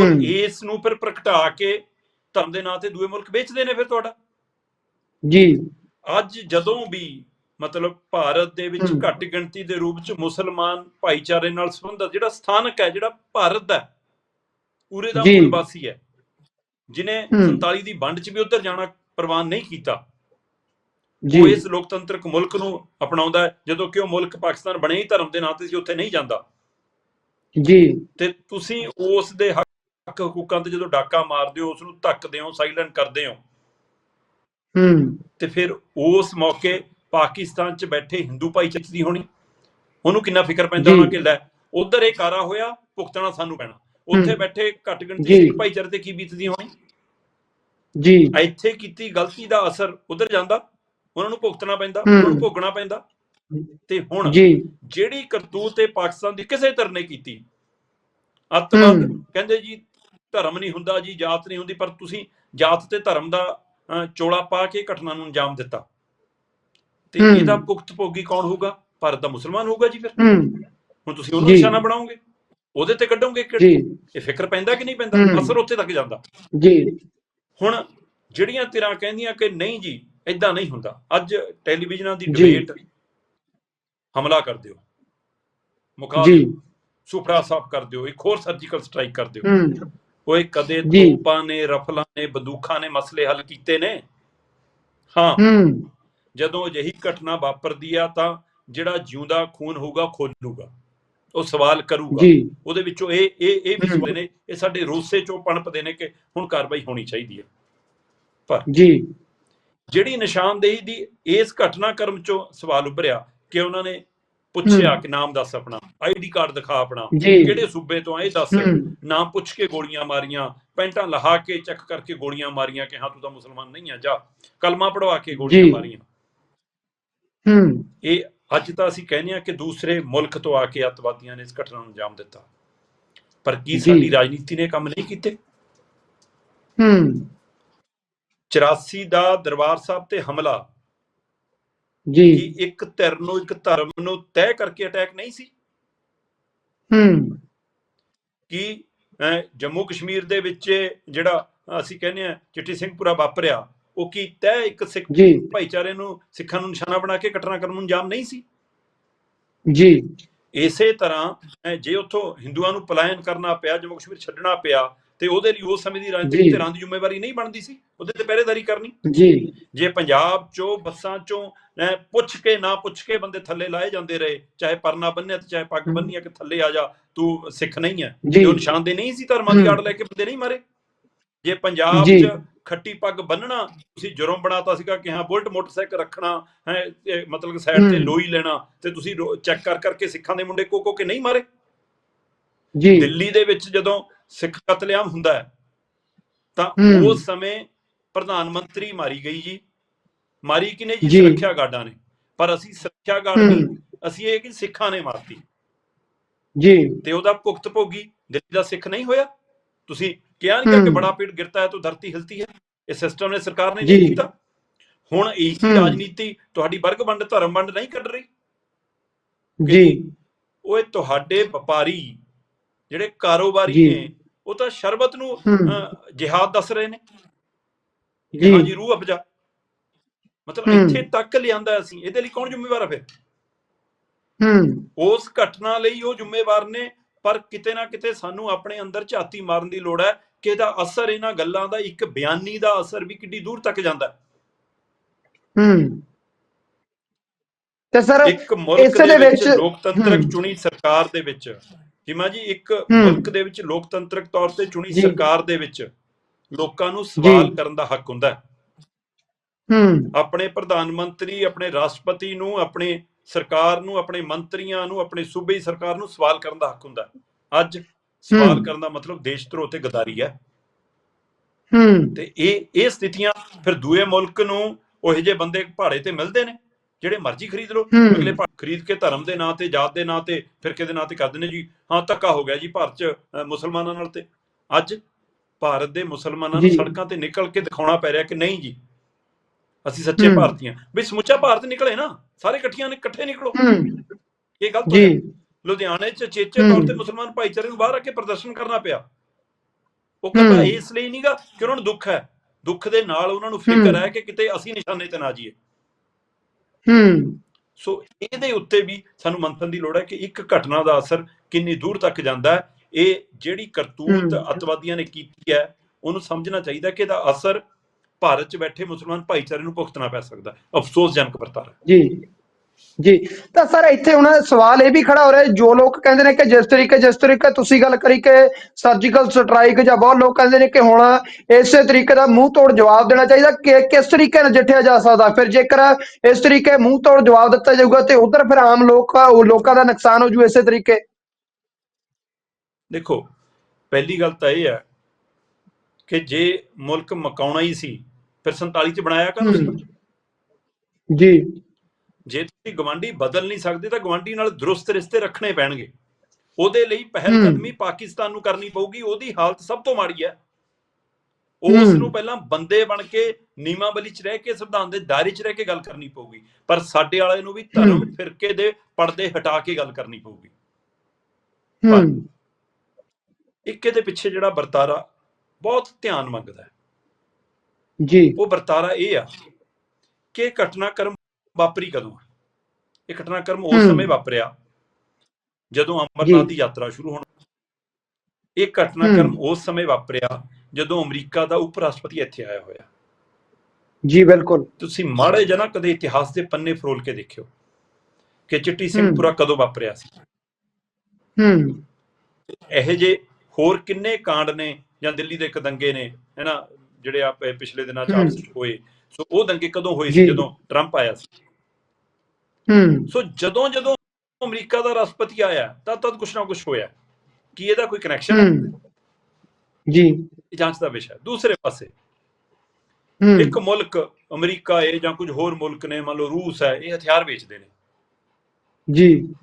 ਔਰ ਇਸ ਨੂੰ ਫਿਰ ਪ੍ਰਗਟਾ ਕੇ ਧਰਮ ਦੇ ਨਾਂ ਤੇ ਦੂਏ ਮੁਲਕ ਵੇਚਦੇ ਨੇ ਫਿਰ ਤੁਹਾਡਾ? ਜੀ। ਅੱਜ ਜਦੋਂ ਵੀ ਮਤਲਬ ਭਾਰਤ ਦੇ ਵਿੱਚ। ਘੱਟ ਗਿਣਤੀ ਦੇ ਰੂਪ ਚ ਮੁਸਲਮਾਨ ਭਾਈਚਾਰੇ ਨਾਲ ਸੰਬੰਧਤ ਜਿਹੜਾ ਸਥਾਨਕ ਹੈ ਜਿਹੜਾ ਭਾਰਤ ਦਾ ਉਰੇ ਦਾ। ਮੂਲ ਵਾਸੀ ਹੈ ਜਿਨੇ ਹਮ। 47 ਦੀ ਵੰਡ ਚ ਵੀ ਉੱਧਰ ਜਾਣਾ ਪ੍ਰਵਾਨ ਨਹੀਂ ਕੀਤਾ ਜੀ ਉਹ ਇਸ ਲੋਕਤੰਤਰਕ ਮੁਲਕ ਨੂੰ ਅਪਣਾਉਂਦਾ ਹੈ ਜਦੋਂ ਕਿ ਉਹ ਮੁਲਕ ਪਾਕਿਸਤਾਨ ਬਣੇ ਹੀ ਧਰਮ ਦੇ ਨਾਂ ਤੇ ਸੀ ਉੱਥੇ ਨਹੀਂ ਜਾਂਦਾ ਜੀ ਤੇ ਤੁਸੀਂ ਉਸ ਦੇ ਹੱਕ ਹਕੂਕਾਂ ਤੇ ਜਦੋਂ ਡਾਕਾ ਮਾਰਦੇ ਹੋ ਉਸ ਨੂੰ ਧੱਕਦੇ ਹੋ ਸਾਇਲੈਂਟ ਕਰਦੇ ਹੋ ਹੂੰ ਤੇ ਫਿਰ ਉਸ ਮੌਕੇ ਪਾਕਿਸਤਾਨ 'ਚ ਬੈਠੇ ਹਿੰਦੂ ਭਾਈਚਾਰੇ ਦੀ ਹੋਣੀ ਉਹਨੂੰ ਕਿੰਨਾ ਫਿਕਰ ਪੈਂਦਾ। ਹੋਣਾ ਕਿ ਲੈ ਉਧਰ ਇਹ ਕਾਰਾ ਹੋਇਆ ਭੁਗਤਣਾ ਸਾਨੂੰ ਪੈਣਾ ਉੱਥੇ। ਬੈਠੇ ਘੱਟ ਗਿਣਤੀ। ਸਿੱਖ ਭਾਈਚਾਰੇ ਤੇ ਕੀ ਬੀਤਦੀ ਹੋਣੀ ਜੀ ਇੱਥੇ ਕੀਤੀ ਗਲਤੀ ਦਾ ਅਸਰ ਉਧਰ ਜਾਂਦਾ ਉਹਨਾਂ ਨੂੰ ਭੁਗਤਣਾ ਪੈਂਦਾ। ਉਹਨਾਂ ਨੂੰ ਭੋਗਣਾ ਪੈਂਦਾ ਤੇ ਹੁਣ ਜਿਹੜੀ ਕਰਤੂਤ ਇਹ ਪਾਕਿਸਤਾਨ ਦੀ ਕਿਸੇ ਧਿਰ ਨੇ ਕੀਤੀ ਅੱਤਵਾਦ। ਕਹਿੰਦੇ ਜੀ ਧਰਮ ਨਹੀਂ ਹੁੰਦਾ ਜੀ ਜਾਤ ਨਹੀਂ ਹੁੰਦੀ ਪਰ ਤੁਸੀਂ ਜਾਤ ਤੇ ਧਰਮ ਦਾ ਚੋਲਾ ਪਾ ਕੇ ਘਟਨਾ ਨੂੰ ਅੰਜਾਮ ਦਿੱਤਾ। ਤੇ। ਇਹਦਾ ਭੁਗਤ ਭੋਗੀ ਕੌਣ ਹੋਊਗਾ? ਭਾਰਤ ਦਾ ਮੁਸਲਮਾਨ ਹੋਊਗਾ ਜੀ ਫਿਰ। ਹੁਣ ਤੁਸੀਂ ਉਹਨੂੰ। ਨਿਸ਼ਾਨਾ ਬਣਾਓਗੇ ਉਹਦੇ ਤੇ ਕੱਢੋਗੇ ਕਿ ਜੀ। ਇਹ ਫਿਕਰ ਪੈਂਦਾ ਕਿ ਨਹੀਂ ਪੈਂਦਾ। ਅਸਰ ਉੱਥੇ ਤੱਕ ਜਾਂਦਾ। ਜੀ। ਹੁਣ ਜਿਹੜੀਆਂ ਧਿਰਾਂ ਕਹਿੰਦੀਆਂ ਕਿ ਨਹੀਂ ਜੀ ਇਦਾਂ ਨਹੀਂ ਹੁੰਦਾ। ਅੱਜ ਟੈਲੀਵਿਜ਼ਨਾਂ ਦੀ। ਡਿਬੇਟ ਹਮਲਾ ਕਰ ਦਿਓ। ਮੁਕਾ ਜੀ। ਦਿਓ ਸੁਪੜਾ ਸਾਫ਼ ਕਰ ਦਿਓ। ਇੱਕ ਹੋਰ ਸਰਜੀਕਲ ਸਟ੍ਰਾਈਕ ਕਰ ਦਿਓ। ਹੂੰ। ਓਏ ਕਦੇ। ਤੋਪਾਂ ਨੇ ਰਫਲਾਂ ਨੇ ਬੰਦੂਕਾਂ ਨੇ ਮਸਲੇ ਹੱਲ ਕੀਤੇ ਨੇ? ਹਾਂ। ਜਦੋਂ ਅਜਿਹੀ ਘਟਨਾ ਵਾਪਰਦੀ ਆ ਤਾਂ ਜਿਹੜਾ ਜਿਉਂਦਾ ਖੂਨ ਹੋਊਗਾ ਖੋਲੂਗਾ। ਉਹ ਸਵਾਲ ਕਰੂਗਾ। ਉਹਦੇ ਵਿੱਚੋਂ ਇਹ ਇਹ ਇਹ ਵੀ। ਸਵਾਲ ਨੇ ਇਹ ਸਾਡੇ ਰੋਸੇ ਚੋਂ ਪਣਪਦੇ ਨੇ ਕਿ ਹੁਣ ਕਾਰਵਾਈ ਹੋਣੀ ਚਾਹੀਦੀ ਹੈ। ਪਰ ਜੀ। ਜਿਹੜੀ ਨਿਸ਼ਾਨਦੇਹੀ ਦੀ ਇਸ ਘਟਨਾਕ੍ਰਮ ਚੋਂ ਸਵਾਲ ਉੱਭਰਿਆ ਕਿ ਉਹਨਾਂ ਨੇ ਪੁੱਛਿਆ। ਕਿ ਨਾਮ ਦੱਸ ਆਪਣਾ ਆਈਡੀ ਕਾਰਡ ਦਿਖਾ ਆਪਣਾ। ਕਿਹੜੇ ਸੂਬੇ ਤੋਂ ਆ ਇਹ ਦੱਸ। ਨਾਮ ਪੁੱਛ ਕੇ ਗੋਲੀਆਂ ਮਾਰੀਆਂ ਪੈਂਟਾਂ ਲਹਾ ਕੇ ਚੈੱਕ ਕਰਕੇ ਗੋਲੀਆਂ ਮਾਰੀਆਂ ਕਿ ਹਾਂ ਤੂੰ ਤਾਂ ਮੁਸਲਮਾਨ ਨਹੀਂ ਆ ਜਾ ਕਲਮਾ ਪੜਵਾ ਕੇ ਗੋਲੀਆਂ। ਮਾਰੀਆਂ ਹੂੰ ਇਹ ਅੱਜ ਤਾਂ ਅਸੀਂ ਕਹਿੰਦੇ ਆ ਕਿ ਦੂਸਰੇ ਮੁਲਕ ਤੋਂ ਆ ਕੇ ਅੱਤਵਾਦੀਆਂ ਨੇ ਇਸ ਘਟਨਾ ਨੂੰ ਅੰਜਾਮ ਦਿੱਤਾ ਪਰ ਕੀ। ਸਾਡੀ ਰਾਜਨੀਤੀ ਨੇ ਕੰਮ ਨਹੀਂ ਕੀਤੇ ਹੂੰ 84 ਦਾ ਦਰਬਾਰ ਸਾਹਿਬ ਤੇ ਹਮਲਾ ਜੀ। ਕੀ ਇੱਕ ਧਿਰ ਨੂੰ ਇੱਕ ਧਰਮ ਨੂੰ ਤੈਅ ਕਰਕੇ ਅਟੈਕ ਨਹੀਂ ਸੀ? ਹੂੰ। ਕਿ ਜੰਮੂ ਕਸ਼ਮੀਰ ਦੇ ਵਿੱਚ ਜਿਹੜਾ ਅਸੀਂ ਕਹਿੰਦੇ ਆ ਚਿੱਟੀ ਸਿੰਘਪੁਰਾ ਵਾਪਰਿਆ ਉਹ ਕੀ ਤੈਅ ਇੱਕ ਸਿੱਖ ਭਾਈਚਾਰੇ ਨੂੰ ਸਿੱਖਾਂ ਨੂੰ ਨਿਸ਼ਾਨਾ ਬਣਾ ਕੇ ਘਟਨਾ ਕਰਨ ਨੂੰ ਅੰਜਾਮ ਨਹੀਂ ਸੀ? ਜੀ। ਇਸੇ ਤਰ੍ਹਾਂ ਜੇ ਉੱਥੋਂ ਹਿੰਦੂਆਂ ਨੂੰ ਪਲਾਇਨ ਕਰਨਾ ਪਿਆ ਜੰਮੂ ਕਸ਼ਮੀਰ ਛੱਡਣਾ ਪਿਆ ਤੇ ਉਹਦੇ ਲਈ ਉਸ ਸਮੇਂ ਦੀ। ਰਾਜਨੀਤਿਕ ਧਿਰਾਂ ਦੀ ਜ਼ਿੰਮੇਵਾਰੀ ਨਹੀਂ ਬਣਦੀ ਸੀ ਉਹਦੇ ਤੇ ਪਹਿਰੇਦਾਰੀ ਕਰਨੀ ਜੀ ਜੇ ਪੰਜਾਬ ਚੋਂ ਬੱਸਾਂ ਚੋਂ ਪੁੱਛ ਕੇ ਨਾ ਪੁੱਛ ਕੇ ਬੰਦੇ ਥੱਲੇ ਲਾਏ ਜਾਂਦੇ ਰਹੇ ਚਾਹੇ ਪਰਨਾ ਬੰਨਿਆ ਤੇ ਚਾਹੇ ਪੱਗ ਹਮ। ਬੰਨੀ ਆ ਕਿ ਥੱਲੇ ਆ ਜਾ ਤੂੰ ਸਿੱਖ ਨਹੀਂ ਹੈ ਜੀ। ਤੇ ਉਹ ਨਿਸ਼ਾਨਦੇ ਨਹੀਂ ਸੀ ਧਰਮਾਂ ਦੀ। ਆੜ ਲੈ ਕੇ ਬੰਦੇ ਨਹੀਂ ਮਾਰੇ ਜੇ ਪੰਜਾਬ। 'ਚ ਖੱਟੀ ਪੱਗ ਬੰਨਣਾ ਤੁਸੀਂ ਜੁਰਮ ਬਣਾਤਾ ਸੀਗਾ ਕਿ ਹਾਂ ਬੁਲਟ ਮੋਟਰਸਾਈਕਲ ਰੱਖਣਾ ਹੈ ਮਤਲਬ ਸਾਈਡ ਤੇ। ਲੋਈ ਲੈਣਾ ਤੇ ਤੁਸੀਂ ਚੈੱਕ ਕਰ ਕਰਕੇ ਸਿੱਖਾਂ ਦੇ ਮੁੰਡੇ ਕੋ ਕੋ ਕੇ ਨਹੀਂ ਮਾਰੇ ਜੀ ਦਿੱਲੀ ਦੇ ਵਿੱਚ ਜਦੋਂ ਸਿੱਖ ਕਤਲੇਆਮ ਹੁੰਦਾ ਹੈ ਤਾਂ। ਉਸ ਸਮੇਂ ਪ੍ਰਧਾਨ ਮੰਤਰੀ ਮਾਰੀ ਗਈ ਜੀ ਮਾਰੀ ਕਿਨੇ ਜੀ। ਸੁਰੱਖਿਆ ਗਾਰਡਾਂ ਨੇ ਪਰ ਅਸੀਂ ਸੁਰੱਖਿਆ ਗਾਰਡ। ਨਹੀਂ ਅਸੀਂ ਇਹ ਕਿ ਸਿੱਖਾਂ ਨੇ ਮਾਰਤੀ ਜੀ ਤੇ ਉਹਦਾ ਭੁਗਤ ਭੋਗੀ ਦਿੱਲੀ ਦਾ ਸਿੱਖ ਨਹੀਂ ਹੋਇਆ ਤੁਸੀਂ ਕਿਹਾ ਨਹੀਂ ਕਿ। ਬੜਾ ਪੀੜ ਗਿਰਤਾ ਹੈ ਤਾਂ ਧਰਤੀ ਹਿਲਤੀ ਹੈ ਇਹ ਸਿਸਟਮ ਨੇ ਸਰਕਾਰ ਨੇ। ਨਹੀਂ ਕੀਤਾ ਹੁਣ ਇਹੀ। ਰਾਜਨੀਤੀ ਤੁਹਾਡੀ ਵਰਗ ਵੰਡ ਧਰਮ ਵੰਡ ਨਹੀਂ ਕੱਢ ਰਹੀ ਜੀ ਓਏ ਤੁਹਾਡੇ ਵਪਾਰੀ ਜਿਹੜੇ ਕਾਰੋਬਾਰੀ। ਨੇ ਉਹ ਤਾਂ ਸ਼ਰਬਤ ਨੂੰ ਜਿਹਾਦ ਦੱਸ ਰਹੇ ਨੇ। ਜੀ। ਹਾਂ ਜੀ ਰੂਹ ਅਫਜਾ। ਮਤਲਬ। ਇੱਥੇ ਤੱਕ ਲਿਆਂਦਾ ਅਸੀਂ। ਇਹਦੇ ਲਈ ਕੌਣ ਜ਼ਿੰਮੇਵਾਰ ਹੈ ਫਿਰ? ਹੂੰ। ਉਸ ਘਟਨਾ ਲਈ ਉਹ ਜ਼ਿੰਮੇਵਾਰ ਨੇ ਪਰ ਕਿਤੇ ਨਾ ਕਿਤੇ ਸਾਨੂੰ ਆਪਣੇ ਅੰਦਰ ਝਾਤੀ ਮਾਰਨ ਦੀ ਲੋੜ ਹੈ ਕਿ ਇਹਦਾ ਅਸਰ ਇਹਨਾਂ ਗੱਲਾਂ ਦਾ ਇੱਕ ਬਿਆਨੀ ਦਾ ਅਸਰ ਵੀ ਕਿੱਡੀ ਦੂਰ ਤੱਕ ਜਾਂਦਾ। ਹੈ। ਤੇ ਸਰ ਇੱਕ ਮੁਲਕ ਇਸੇ ਦੇ ਵਿੱਚ ਲੋਕਤੰਤਰਕ। ਚੁਣੀ ਸਰਕਾਰ ਦੇ ਵਿੱਚ। ਜਿਮਾ ਜੀ ਇੱਕ। ਮੁਲਕ ਦੇ ਵਿੱਚ ਲੋਕਤੰਤਰਕ ਤੌਰ ਤੇ ਚੁਣੀ। ਸਰਕਾਰ ਦੇ ਵਿੱਚ ਲੋਕਾਂ ਨੂੰ ਸਵਾਲ। ਕਰਨ ਦਾ ਹੱਕ ਹੁੰਦਾ ਹੈ ਹੂੰ ਆਪਣੇ ਪ੍ਰਧਾਨ ਮੰਤਰੀ ਆਪਣੇ ਰਾਸ਼ਟਰਪਤੀ ਨੂੰ ਆਪਣੇ ਸਰਕਾਰ ਨੂੰ ਆਪਣੇ ਮੰਤਰੀਆਂ ਨੂੰ ਆਪਣੇ ਸੂਬੇ ਸਰਕਾਰ ਨੂੰ ਸਵਾਲ ਕਰਨ ਦਾ ਹੱਕ ਹੁੰਦਾ। ਅੱਜ ਸਵਾਲ। ਕਰਨ ਦਾ ਮਤਲਬ ਦੇਸ਼ ਧਰੋਹ ਤੇ ਗਦਾਰੀ ਹੈ ਹੂੰ ਤੇ ਇਹ ਇਹ ਸਥਿਤੀਆਂ ਫਿਰ ਦੂਏ ਮੁਲਕ ਨੂੰ ਉਹੋ ਜਿਹੇ ਬੰਦੇ ਭਾੜੇ ਤੇ ਮਿਲਦੇ ਨੇ ਜਿਹੜੇ ਮਰਜ਼ੀ ਖਰੀਦ ਲਓ। ਅਗਲੇ ਖਰੀਦ ਕੇ ਧਰਮ ਦੇ ਨਾਂ ਤੇ ਜਾਤ ਦੇ ਨਾਂ ਤੇ ਫਿਰਕੇ ਦੇ ਨਾਂ ਤੇ ਕਰਦੇ ਨੇ ਜੀ ਹਾਂ ਧੱਕਾ ਹੋ ਗਿਆ ਜੀ ਭਾਰਤ ਚ ਮੁਸਲਮਾਨਾਂ ਨਾਲ ਤੇ ਅੱਜ ਭਾਰਤ ਦੇ ਮੁਸਲਮਾਨਾਂ ਨੂੰ। ਸੜਕਾਂ ਤੇ ਨਿਕਲ ਕੇ ਦਿਖਾਉਣਾ ਪੈ ਰਿਹਾ ਕਿ ਨਹੀਂ ਜੀ ਅਸੀਂ ਸੱਚੇ ਹੂੰ। ਭਾਰਤੀ ਹਾਂ ਵੀ ਸਮੁੱਚਾ ਭਾਰਤ ਨਿਕਲੇ ਨਾ ਸਾਰੇ ਇਕੱਠੀਆਂ ਨੇ ਇਕੱਠੇ ਨਿਕਲੋ ਇਹ ਗਲਤ ਹੋ ਲੁਧਿਆਣੇ 'ਚ ਚੇਚੇ। ਤੌਰ ਤੇ ਮੁਸਲਮਾਨ ਭਾਈਚਾਰੇ ਨੂੰ ਬਾਹਰ ਆ ਕੇ ਪ੍ਰਦਰਸ਼ਨ ਕਰਨਾ ਪਿਆ ਉਹ ਕਹਿੰਦਾ। ਇਸ ਲਈ ਨਹੀਂਗਾ ਕਿ ਉਹਨਾਂ ਨੂੰ ਦੁੱਖ ਹੈ ਦੁੱਖ ਦੇ ਨਾਲ ਉਹਨਾਂ ਨੂੰ ਫਿਕਰ। ਹੈ ਕਿ ਕਿਤੇ ਅਸੀਂ ਨਿਸ਼ਾਨੇ ਤੇ ਨਾ ਜਾਈਏ ਹੂੰ ਸੋ ਇਹਦੇ ਉੱਤੇ ਵੀ ਸਾਨੂੰ ਮੰਥਨ ਦੀ ਲੋੜ ਹੈ ਕਿ ਇੱਕ ਘਟਨਾ ਦਾ ਅਸਰ ਕਿੰਨੀ ਦੂਰ ਤੱਕ ਜਾਂਦਾ ਹੈ ਇਹ ਜਿਹੜੀ ਕਰਤੂਤ। ਅਤਵਾਦੀਆਂ ਨੇ ਕੀਤੀ ਹੈ ਉਹਨੂੰ ਸਮਝਣਾ ਚਾਹੀਦਾ ਕਿ ਇਹਦਾ ਅਸਰ ਭਾਰਤ 'ਚ ਬੈਠੇ ਮੁਸਲਮਾਨ ਭਾਈਚਾਰੇ ਨੂੰ ਭੁਗਤਣਾ ਪੈ ਸਕਦਾ। ਅਫਸੋਸਜਨਕ ਵਰਤਾਰਾ ਜੀ ਜੀ ਤਾਂ ਸਰ ਇੱਥੇ ਹੁਣ ਸਵਾਲ ਇਹ ਵੀ ਖੜਾ ਹੋ ਰਿਹਾ ਜੋ ਲੋਕ ਕਹਿੰਦੇ ਨੇ ਕਿ ਜਿਸ ਤਰੀਕੇ ਜਿਸ ਤਰੀਕੇ ਤੁਸੀਂ ਗੱਲ ਕਰੀ ਕਿ ਸਰਜੀਕਲ ਸਟ੍ਰਾਈਕ ਜਾਂ ਬਹੁਤ ਲੋਕ ਕਹਿੰਦੇ ਨੇ ਕਿ ਹੁਣ ਇਸੇ ਤਰੀਕੇ ਦਾ ਮੂੰਹ ਤੋੜ ਜਵਾਬ ਦੇਣਾ ਚਾਹੀਦਾ ਕਿ ਕਿਸ ਤਰੀਕੇ ਨਾਲ ਜਿੱਠਿਆ ਜਾ ਸਕਦਾ? ਫਿਰ ਜੇਕਰ ਇਸ ਤਰੀਕੇ ਮੂੰਹ ਤੋੜ ਜਵਾਬ ਦਿੱਤਾ ਜਾਊਗਾ ਤੇ ਉਧਰ ਫਿਰ ਆਮ ਲੋਕ ਉਹ ਲੋਕਾਂ ਦਾ ਨੁਕਸਾਨ ਹੋ ਜੂ ਇਸੇ ਤਰੀਕੇ? ਦੇਖੋ ਪਹਿਲੀ ਗੱਲ ਤਾਂ ਇਹ ਹੈ ਕਿ ਜੇ ਮੁਲਕ ਮਕਾਉਣਾ ਹੀ ਸੀ ਫਿਰ 47 ਚ ਬਣਾਇਆ ਕਾ। ਜੀ। ਜੇ ਤੁਸੀਂ ਗਵਾਂਢੀ ਬਦਲ ਨਹੀਂ ਸਕਦੇ ਤਾਂ ਗਵਾਂਢੀ ਨਾਲ ਦਰੁਸਤ ਰਿਸ਼ਤੇ ਰੱਖਣੇ ਪੈਣਗੇ। ਉਹਦੇ ਲਈ ਪਹਿਲ। ਕਦਮੀ ਪਾਕਿਸਤਾਨ ਨੂੰ ਕਰਨੀ ਪਊਗੀ। ਉਹਦੀ ਹਾਲਤ ਸਭ ਤੋਂ ਮਾੜੀ ਹੈ। ਉਸ। ਨੂੰ ਪਹਿਲਾਂ ਬੰਦੇ ਬਣ ਕੇ ਨਿਯਮਾਵਲੀ ਚ ਰਹਿ ਕੇ ਸੰਵਿਧਾਨ ਦੇ ਦਾਇਰੇ ਚ ਰਹਿ ਕੇ ਗੱਲ ਕਰਨੀ ਪਊਗੀ। ਪਰ ਸਾਡੇ ਵਾਲੇ ਨੂੰ ਵੀ ਧਰਮ। ਫਿਰਕੇ ਦੇ ਪਰਦੇ ਹਟਾ ਕੇ ਗੱਲ ਕਰਨੀ ਪਊਗੀ। ਇੱਕ ਇਹਦੇ ਪਿੱਛੇ ਜਿਹੜਾ ਵਰਤਾਰਾ ਬਹੁਤ ਧਿਆਨ ਮੰਗਦਾ ਹੈ। ਜੀ। ਉਹ ਵਰਤਾਰਾ ਇਹ ਆ ਕਿ ਘਟਨਾਕ੍ਰਮ ਵਾਪਰੀ ਕਦੋਂ ਇਹ ਘਟਨਾਕ੍ਰਮ ਉਸ। ਸਮੇਂ ਵਾਪਰਿਆ। ਜਦੋਂ ਅਮਰਨਾਥ ਦੀ ਯਾਤਰਾ ਸ਼ੁਰੂ ਹੋਣ ਇਹ ਘਟਨਾਕ੍ਰਮ ਉਸ ਸਮੇਂ ਵਾਪਰਿਆ ਜਦੋਂ ਅਮਰੀਕਾ ਦਾ ਉਪ ਰਾਸ਼ਟਰਪਤੀ ਇੱਥੇ ਆਇਆ ਹੋਇਆ। ਜੀ ਬਿਲਕੁਲ। ਤੁਸੀਂ ਮਾੜੇ ਜਨਾ ਕਦੇ ਇਤਿਹਾਸ ਦੇ ਪੰਨੇ ਫਰੋਲ ਕੇ ਦੇਖਿਓ ਕਿ ਚਿੱਟੀ ਸਿੰਘਪੁਰਾ ਕਦੋਂ ਵਾਪਰਿਆ ਸੀ? ਹੂੰ। ਇਹੋ ਜੇ ਹੋਰ ਕਿੰਨੇ ਕਾਂਡ ਨੇ ਜਾਂ ਦਿੱਲੀ ਦੇ ਇੱਕ ਦੰਗੇ ਨੇ ਹੈਨਾ ਜਿਹੜੇ ਆ ਪਿਛਲੇ ਦਿਨਾਂ ਚ ਹੋਏ। ਸੋ ਉਹ ਦੰਗੇ ਕਦੋਂ ਹੋਏ। ਸੀ ਜਦੋਂ ਟਰੰਪ ਆਇਆ ਸੀ? ਸੋ ਜਦੋਂ ਜਦੋਂ ਅਮਰੀਕਾ ਦਾ ਰਾਸ਼ਟਰਪਤੀ ਆਇਆ ਤਾਂ ਤਦ ਕੁਛ ਨਾ ਕੁਛ ਹੋਇਆ। ਕੀ ਇਹਦਾ ਕੋਈ ਕਨੈਕਸ਼ਨ ਹੈ? ਜੀ। ਇਹ ਜਾਂਚ ਦਾ ਵਿਸ਼ਾ। ਦੂਸਰੇ ਪਾਸੇ ਹੂੰ। ਇੱਕ ਮੁਲਕ ਅਮਰੀਕਾ ਹੈ ਜਾਂ ਕੁਝ ਹੋਰ ਮੁਲਕ ਨੇ ਮੰਨ ਲਓ ਰੂਸ ਹੈ ਇਹ ਹਥਿਆਰ ਵੇਚਦੇ ਨੇ। ਜੀ।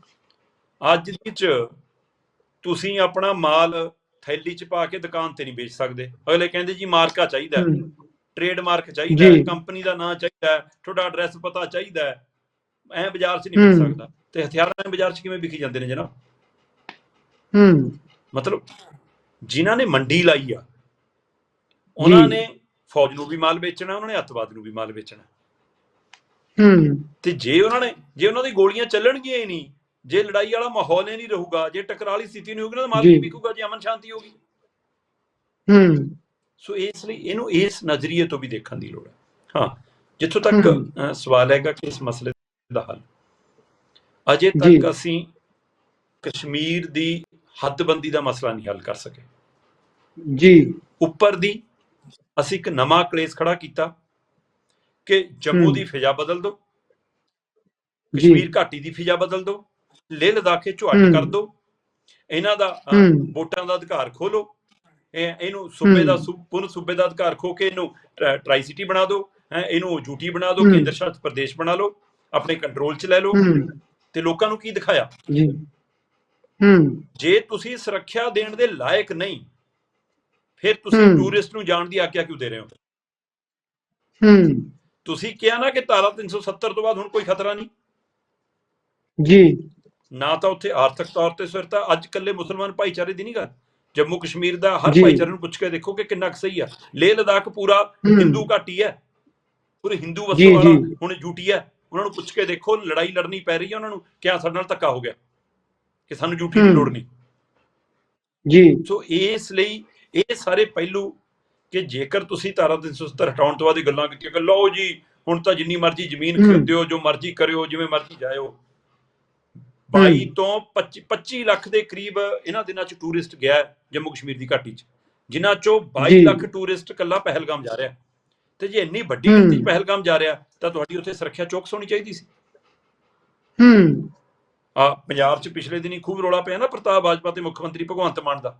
ਅੱਜ ਦੀ ਚ ਤੁਸੀਂ ਆਪਣਾ ਮਾਲ ਥੈਲੀ ਚ ਪਾ ਕੇ ਦੁਕਾਨ ਤੇ ਨਹੀਂ ਵੇਚ ਸਕਦੇ। ਅਗਲੇ ਕਹਿੰਦੇ ਜੀ ਮਾਰਕਾ ਚਾਹੀਦਾ ਟ੍ਰੇਡਮਾਰਕ ਚਾਹੀਦਾ। ਕੰਪਨੀ ਦਾ ਨਾਂ ਚਾਹੀਦਾ ਤੁਹਾਡਾ ਐਡਰੈਸ ਪਤਾ ਚਾਹੀਦਾ ਐ ਬਾਜ਼ਾਰ 'ਚ ਨਹੀਂ ਵਿਕ। ਸਕਦਾ। ਤੇ ਹਥਿਆਰਾਂ ਬਾਜ਼ਾਰ 'ਚ ਕਿਵੇਂ ਵਿਕੀ ਜਾਂਦੇ ਨੇ ਜਨਾਬ? ਹੂੰ। ਮਤਲਬ ਜਿਨ੍ਹਾਂ ਨੇ ਮੰਡੀ ਲਾਈ ਆ ਉਹਨਾਂ। ਨੇ ਫੌਜ ਨੂੰ ਵੀ ਮਾਲ ਵੇਚਣਾ ਉਹਨਾਂ ਨੇ ਅੱਤਵਾਦ ਨੂੰ ਵੀ ਮਾਲ ਵੇਚਣਾ। ਹੂੰ। ਤੇ ਜੇ ਉਹਨਾਂ ਨੇ ਜੇ ਉਹਨਾਂ ਦੀ ਗੋਲੀਆਂ ਚੱਲਣਗੀਆਂ ਹੀ ਨਹੀਂ ਜੇ ਲੜਾਈ ਵਾਲਾ ਮਾਹੌਲ ਹੀ ਨਹੀਂ ਰਹੂਗਾ ਜੇ ਟਕਰਾਅ ਵਾਲੀ ਸਥਿਤੀ ਨਹੀਂ ਹੋਊਗੀ ਨਾ ਮਾਲ। ਨਹੀਂ ਵਿਕੂਗਾ ਜੇ ਅਮਨ ਸ਼ਾਂਤੀ ਹੋਗੀ ਹੂੰ। ਸੋ ਇਸ ਲਈ ਇਹਨੂੰ ਇਸ ਨਜ਼ਰੀਏ ਤੋਂ ਵੀ ਦੇਖਣ ਦੀ ਲੋੜ ਹੈ। ਹਾਂ ਜਿੱਥੋਂ ਤੱਕ ਸਵਾਲ ਹੈਗਾ ਕਿ ਇਸ ਮਸਲੇ ਦਾ ਹੱਲ ਅਜੇ। ਤੱਕ ਅਸੀਂ ਕਸ਼ਮੀਰ ਦੀ ਹੱਦਬੰਦੀ ਦਾ ਮਸਲਾ ਨਹੀਂ ਹੱਲ ਕਰ ਸਕੇ ਜੀ ਉੱਪਰ ਦੀ ਅਸੀਂ ਇੱਕ ਨਵਾਂ ਕਲੇਸ਼ ਖੜਾ ਕੀਤਾ ਕਿ ਜੰਮੂ। ਦੀ ਫਿਜ਼ਾ ਬਦਲ ਦਿਓ ਕਸ਼ਮੀਰ ਘਾਟੀ ਦੀ ਫਿਜ਼ਾ ਬਦਲ ਦਿਓ ਲੇਹ ਲਦਾਖੇ ਝੁੱਟ ਹਮ। ਕਰ ਦਿਓ ਇਹਨਾਂ ਦਾ। ਵੋਟਾਂ ਦਾ ਅਧਿਕਾਰ ਖੋਲੋ ਇਹ ਇਹਨੂੰ ਸੂਬੇ ਦਾ ਪੁਨ ਸੂਬੇ ਦਾ ਅਧਿਕਾਰ ਖੋ ਕੇ ਇਹਨੂੰ ਟਰਾ- ਟਰਾਈ ਸਿਟੀ ਬਣਾ ਦਿਓ ਇਹਨੂੰ ਯੂਟੀ ਬਣਾ ਦਿਓ। ਕੇਂਦਰ ਸ਼ਾਸਿਤ ਪ੍ਰਦੇਸ਼ ਬਣਾ ਲਓ ਆਪਣੇ ਕੰਟਰੋਲ 'ਚ ਲੈ ਲਓ ਤੇ ਲੋਕਾਂ ਨੂੰ ਕੀ ਦਿਖਾਇਆ? ਜੀ। ਹੂੰ। ਜੇ ਤੁਸੀਂ ਸੁਰੱਖਿਆ ਦੇਣ ਦੇ ਲਾਇਕ ਨਹੀਂ ਫਿਰ ਤੁਸੀਂ। ਟੂਰਿਸਟ ਨੂੰ ਜਾਣ ਦੀ ਆਗਿਆ ਕਿਉਂ ਦੇ ਰਹੇ ਹੋ? ਹੂੰ। ਤੁਸੀਂ ਕਿਹਾ ਨਾ ਕਿ ਧਾਰਾ 370 ਤੋਂ ਬਾਅਦ ਹੁਣ ਕੋਈ ਖਤਰਾ ਨਹੀਂ? ਜੀ। ਨਾ ਤਾਂ ਉੱਥੇ ਆਰਥਿਕ ਤੌਰ ਤੇ ਸੁਰਤਾ ਅੱਜ ਕੱਲੇ ਮੁਸਲਮਾਨ ਭਾਈਚਾਰੇ ਦੀ ਨਹੀਂ ਗੱਲ। ਜੰਮੂ ਕਸ਼ਮੀਰ ਦਾ ਹਰ। ਭਾਈਚਾਰੇ ਨੂੰ ਪੁੱਛ ਕੇ ਦੇਖੋ ਕਿ ਕਿੰਨਾ ਕੁ ਸਹੀ ਆ ਲੇਹ ਲਦਾਖ ਪੂਰਾ। ਹਿੰਦੂ ਘਾਟੀ ਹੈ। ਪੂਰੇ ਹਿੰਦੂ ਵਸੋਂ ਵਾਲਾ। ਹੁਣ ਡਿਊਟੀ ਹੈ। ਉਹਨਾਂ ਨੂੰ ਪੁੱਛ ਕੇ ਦੇਖੋ ਲੜਾਈ ਲੜਨੀ ਪੈ ਰਹੀ ਹੈ ਉਹਨਾਂ ਨੂੰ ਕਿਆ ਸਾਡੇ ਨਾਲ ਧੱਕਾ ਹੋ ਗਿਆ ਕਿ ਸਾਨੂੰ ਡਿਊਟੀ ਦੀ। ਲੋੜ ਨਹੀਂ ਜੀ ਸੋ ਇਸ ਲਈ ਇਹ ਸਾਰੇ ਪਹਿਲੂ ਕਿ ਜੇਕਰ ਤੁਸੀਂ ਧਾਰਾ 370 ਹਟਾਉਣ ਤੋਂ ਬਾਅਦ ਇਹ ਗੱਲਾਂ ਕੀਤੀਆਂ ਕਿ ਲਓ ਜੀ ਹੁਣ ਤਾਂ ਜਿੰਨੀ ਮਰਜ਼ੀ ਜ਼ਮੀਨ। ਖਰੀਦਿਓ ਜੋ ਮਰਜ਼ੀ ਕਰਿਓ ਜਿਵੇਂ ਮਰਜ਼ੀ ਜਾਇਓ 22 ਤੋਂ 25 25 ਲੱਖ ਦੇ ਕਰੀਬ ਇਹਨਾਂ ਦਿਨਾਂ ਚ ਟੂਰਿਸਟ ਗਿਆ ਜੰਮੂ ਕਸ਼ਮੀਰ ਦੀ ਘਾਟੀ ਚ ਜਿਨ੍ਹਾਂ ਚੋਂ 22 ਜੀ। ਲੱਖ ਟੂਰਿਸਟ ਕੱਲਾ ਪਹਿਲਗਾਮ ਜਾ ਰਿਹਾ ਤੇ ਜੇ ਇੰਨੀ ਵੱਡੀ। ਗਿਣਤੀ ਚ ਪਹਿਲਗਾਮ ਜਾ ਰਿਹਾ ਤਾਂ ਤੁਹਾਡੀ ਉੱਥੇ ਸੁਰੱਖਿਆ ਚੌਕਸ ਹੋਣੀ ਚਾਹੀਦੀ ਸੀ। ਹੂੰ। ਆ ਪੰਜਾਬ ਚ ਪਿਛਲੇ ਦਿਨੀ ਖੂਬ ਰੋਲਾ ਪਿਆ ਨਾ ਪ੍ਰਤਾਪ ਬਾਜਪਾ ਤੇ ਮੁੱਖ ਮੰਤਰੀ ਭਗਵੰਤ ਮਾਨ ਦਾ।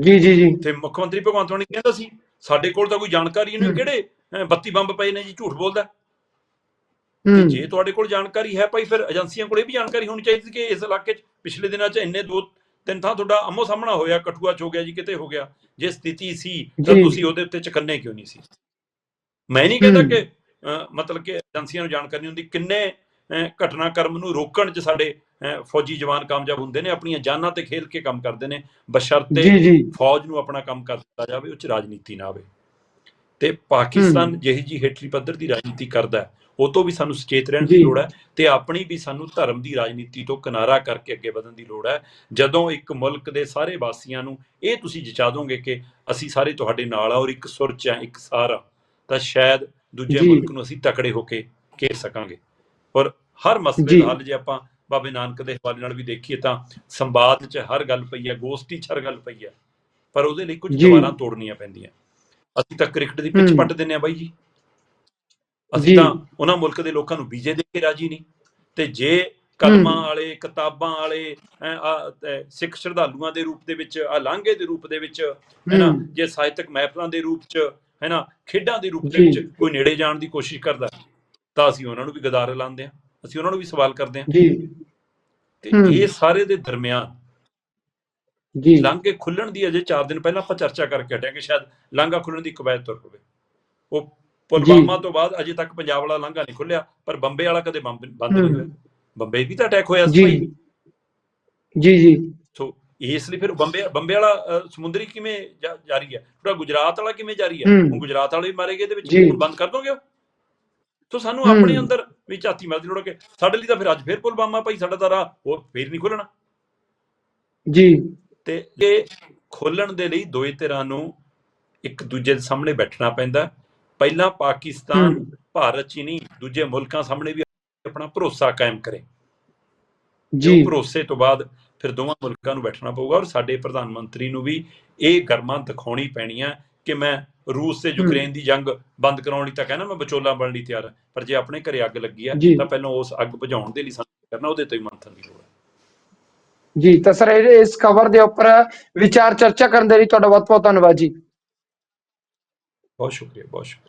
ਜੀ ਜੀ ਜੀ। ਤੇ ਮੁੱਖ ਮੰਤਰੀ ਭਗਵੰਤ ਮਾਨ ਕਹਿੰਦਾ ਸੀ ਸਾਡੇ ਕੋਲ ਤਾਂ ਕੋਈ ਜਾਣਕਾਰੀ ਨਹੀਂ। ਕਿਹੜੇ ਅਹ, 32 ਬੰਬ ਪਏ ਨੇ ਜੀ ਝੂਠ ਬੋਲਦਾ। ਤੇ ਜੇ ਤੁਹਾਡੇ ਕੋਲ ਜਾਣਕਾਰੀ ਹੈ ਭਾਈ ਫਿਰ ਏਜੰਸੀਆਂ ਕੋਲ ਇਹ ਵੀ ਜਾਣਕਾਰੀ ਹੋਣੀ ਚਾਹੀਦੀ ਸੀ ਕਿ ਇਸ ਇਲਾਕੇ 'ਚ ਪਿਛਲੇ ਦਿਨਾਂ 'ਚ ਇੰਨੇ ਦੋ ਤਿੰਨ ਥਾਂ ਤੁਹਾਡਾ ਆਮੋ ਸਾਹਮਣਾ ਹੋਇਆ ਕਠੂਆ 'ਚ ਹੋ ਗਿਆ ਜੀ ਕਿਤੇ ਹੋ ਗਿਆ। ਜੇ ਸਥਿਤੀ ਸੀ ਤਾਂ। ਤੁਸੀਂ ਉਹਦੇ ਉੱਤੇ ਚਕੰਨੇ ਕਿਉਂ ਨਹੀਂ ਸੀ? ਮੈਂ ਨਹੀਂ ਕਹਿੰਦਾ। ਕਿ ਮਤਲਬ ਕਿ ਏਜੰਸੀਆਂ ਨੂੰ ਜਾਣਕਾਰੀ ਨਹੀਂ ਹੁੰਦੀ ਕਿੰਨੇ ਅਹ, ਘਟਨਾਕ੍ਰਮ ਨੂੰ ਰੋਕਣ 'ਚ ਸਾਡੇ ਫੌਜੀ ਜਵਾਨ ਕਾਮਯਾਬ ਹੁੰਦੇ ਨੇ ਆਪਣੀਆਂ ਜਾਨਾਂ ਤੇ ਖੇਲ ਕੇ ਕੰਮ ਕਰਦੇ ਨੇ ਬਸ਼ਰਤੇ ਫੌਜ ਨੂੰ ਆਪਣਾ ਕੰਮ ਕਰ ਦਿੱਤਾ ਜਾਵੇ ਉਹ 'ਚ ਰਾਜਨੀਤੀ ਨਾ ਆਵੇ ਤੇ ਪਾਕਿਸਤਾਨ। ਜਿਹੀ ਜੀ ਹੇਠਲੀ ਪੱਧਰ ਦੀ ਰਾਜਨੀਤੀ ਕਰਦਾ ਉਹ ਤੋਂ ਵੀ ਸਾਨੂੰ ਸੁਚੇਤ ਰਹਿਣ ਦੀ। ਲੋੜ ਹੈ ਤੇ ਆਪਣੀ ਵੀ ਸਾਨੂੰ ਧਰਮ ਦੀ ਰਾਜਨੀਤੀ ਤੋਂ ਕਿਨਾਰਾ ਕਰਕੇ ਅੱਗੇ ਵਧਣ ਦੀ ਲੋੜ ਹੈ ਜਦੋਂ ਇੱਕ ਮੁਲਕ ਦੇ ਸਾਰੇ ਵਾਸੀਆਂ ਨੂੰ ਇਹ ਤੁਸੀਂ ਜਚਾ ਦੋਗੇ ਕਿ ਅਸੀਂ ਸਾਰੇ ਤੁਹਾਡੇ ਨਾਲ ਆ ਔਰ ਇੱਕ ਸੁਰ 'ਚ ਆ ਇੱਕ ਸਾਰ ਆ ਤਾਂ ਸ਼ਾਇਦ ਦੂਜੇ। ਮੁਲਕ ਨੂੰ ਅਸੀਂ ਤਕੜੇ ਹੋ ਕੇ ਘੇਰ ਸਕਾਂਗੇ ਔਰ ਹਰ ਮਸਲੇ। ਦਾ ਹੱਲ ਜੇ ਆਪਾਂ ਬਾਬੇ ਨਾਨਕ ਦੇ ਹਵਾਲੇ ਨਾਲ ਵੀ ਦੇਖੀਏ ਤਾਂ ਸੰਵਾਦ 'ਚ ਹਰ ਗੱਲ ਪਈ ਹੈ ਗੋਸ਼ਟੀ 'ਚ ਹਰ ਗੱਲ ਪਈ ਹੈ ਪਰ ਉਹਦੇ ਲਈ ਕੁਝ। ਦੀਵਾਰਾਂ ਤੋੜਨੀਆਂ ਪੈਂਦੀਆਂ ਅਸੀਂ ਤਾਂ ਕ੍ਰਿਕਟ ਦੀ ਪਿੱਚ। ਪੱਟ ਦਿੰਨੇ ਆ ਬਾਈ ਜੀ। ਅਸੀਂ ਤਾਂ ਉਹਨਾਂ ਮੁਲਕ ਦੇ ਲੋਕਾਂ ਨੂੰ ਵੀਜ਼ੇ ਦੇ ਕੇ ਰਾਜੀ ਨਹੀਂ ਤੇ ਜੇ ਕਲਮਾਂ। ਵਾਲੇ, ਕਿਤਾਬਾਂ ਵਾਲੇ ਸਿੱਖ ਸ਼ਰਧਾਲੂਆਂ ਦੇ ਰੂਪ ਦੇ ਵਿੱਚ ਆ ਲਾਂਘੇ ਦੇ ਰੂਪ ਦੇ ਵਿੱਚ ਹੈਨਾ। ਜੇ ਸਾਹਿਤਕ ਮਹਿਫਲਾਂ ਦੇ ਰੂਪ 'ਚ ਹੈਨਾ ਖੇਡਾਂ ਦੇ ਰੂਪ ਦੇ। ਵਿੱਚ ਕੋਈ ਨੇੜੇ ਜਾਣ ਦੀ ਕੋਸ਼ਿਸ਼ ਕਰਦਾ ਤਾਂ ਅਸੀਂ ਉਹਨਾਂ ਨੂੰ ਵੀ ਗਦਾਰ ਲਾਉਂਦੇ ਆ ਅਸੀਂ ਉਹਨਾਂ ਨੂੰ ਵੀ ਸਵਾਲ ਕਰਦੇ ਆ ਜੀ। ਤੇ। ਇਹ ਸਾਰੇ ਦੇ ਦਰਮਿਆਨ ਜੀ। ਲਾਂਘੇ ਖੁੱਲਣ ਦੀ ਅਜੇ 4 ਦਿਨ ਪਹਿਲਾਂ ਆਪਾਂ ਚਰਚਾ ਕਰਕੇ ਹਟਿਆ ਕਿ ਸ਼ਾਇਦ ਲਾਂਘਾ ਖੁੱਲਣ ਦੀ ਕਵਾਇਦ ਤੁਰ ਪਵੇ। ਉਹ ਪੁਲਵਾਮਾ ਤੋਂ ਬਾਅਦ ਅਜੇ ਤੱਕ ਪੰਜਾਬ ਵਾਲਾ ਲਾਂਘਾ ਨਹੀਂ ਖੁੱਲਿਆ ਪਰ ਬੰਬੇ ਵਾਲਾ ਕਦੇ ਬੰਬ ਬੰਦ ਨਹੀਂ। ਹੋਇਆ। ਬੰਬੇ ਵੀ ਤਾਂ ਅਟੈਕ ਹੋਇਆ ਸੀ ਜੀ ਜੀ। ਇਸ ਲਈ ਫਿਰ ਬੰਬੇ ਬੰਬੇ ਵਾਲਾ ਸਮੁੰਦਰੀ ਕਿਵੇਂ ਜਾ- ਜਾਰੀ ਹੈ ਥੋੜਾ ਗੁਜਰਾਤ ਵਾਲਾ ਕਿਵੇਂ ਜਾਰੀ ਹੈ। ਹੁਣ ਗੁਜਰਾਤ ਵਾਲੇ ਵੀ ਮਾਰੇ ਗਏ ਇਹਦੇ ਵਿੱਚ ਬੰਦ ਕਰ ਦੋਗੇ? ਸੋ ਸਾਨੂੰ। ਆਪਣੇ ਅੰਦਰ ਵੀ ਝਾਤੀ ਮਾਰਦੀ ਲੋੜ ਕਿ ਸਾਡੇ ਲਈ ਤਾਂ ਫਿਰ ਅੱਜ ਫਿਰ ਪੁਲਵਾਮਾ ਭਾਈ ਸਾਡਾ ਤਾਂ ਰਾਹ ਉਹ ਫੇਰ ਨਹੀਂ ਖੁੱਲਣਾ ਜੀ ਤੇ ਇਹ ਖੋਲਣ ਦੇ ਲਈ ਦੋਏ ਧਿਰਾਂ ਨੂੰ ਇੱਕ ਦੂਜੇ ਦੇ ਸਾਹਮਣੇ ਬੈਠਣਾ ਪੈਂਦਾ ਪਹਿਲਾਂ ਪਾਕਿਸਤਾਨ। ਭਾਰਤ ਚ ਹੀ ਨਹੀਂ ਦੂਜੇ ਮੁਲਕਾਂ ਸਾਹਮਣੇ ਵੀ ਆਪਣਾ ਭਰੋਸਾ ਕਾਇਮ ਕਰੇ ਤੇ ਜੀ ਭਰੋਸੇ ਤੋਂ ਬਾਅਦ ਫਿਰ ਦੋਵਾਂ ਮੁਲਕਾਂ ਨੂੰ ਬੈਠਣਾ ਪਊਗਾ ਔਰ ਸਾਡੇ ਪ੍ਰਧਾਨ ਮੰਤਰੀ ਨੂੰ ਵੀ ਇਹ ਗਰਮਾਂ ਦਿਖਾਉਣੀ ਪੈਣੀ ਹੈ ਕਿ ਮੈਂ ਰੂਸ ਤੇ ਯੂਕਰੇਨ ਦੀ ਜੰਗ ਬੰਦ ਕਰਾਉਣ ਲਈ ਤਾਂ ਕਹਿੰਦਾ ਮੈਂ ਵਿਚੋਲਾ ਬਣਨ ਲਈ ਤਿਆਰ ਹਾਂ ਪਰ ਜੇ ਆਪਣੇ ਘਰੇ ਅੱਗ ਲੱਗੀ ਜੀ। ਤਾਂ ਪਹਿਲਾਂ ਉਸ ਅੱਗ ਬੁਝਾਉਣ ਦੇ ਲਈ ਸਾਨੂੰ ਕਰਨਾ ਉਹਦੇ ਤੋਂ ਹੀ ਮੰਥਨ ਦੀ ਲੋੜ ਹੈ ਜੀ ਤਾਂ ਸਰ ਇਸ ਖਬਰ ਦੇ ਉੱਪਰ ਵਿਚਾਰ ਚਰਚਾ ਕਰਨ ਦੇ ਲਈ ਤੁਹਾਡਾ ਬਹੁਤ ਬਹੁਤ ਧੰਨਵਾਦ ਜੀ। ਬਹੁਤ ਸ਼ੁਕਰੀਆ ਬਹੁਤ ਸ਼ੁਕਰੀਆ।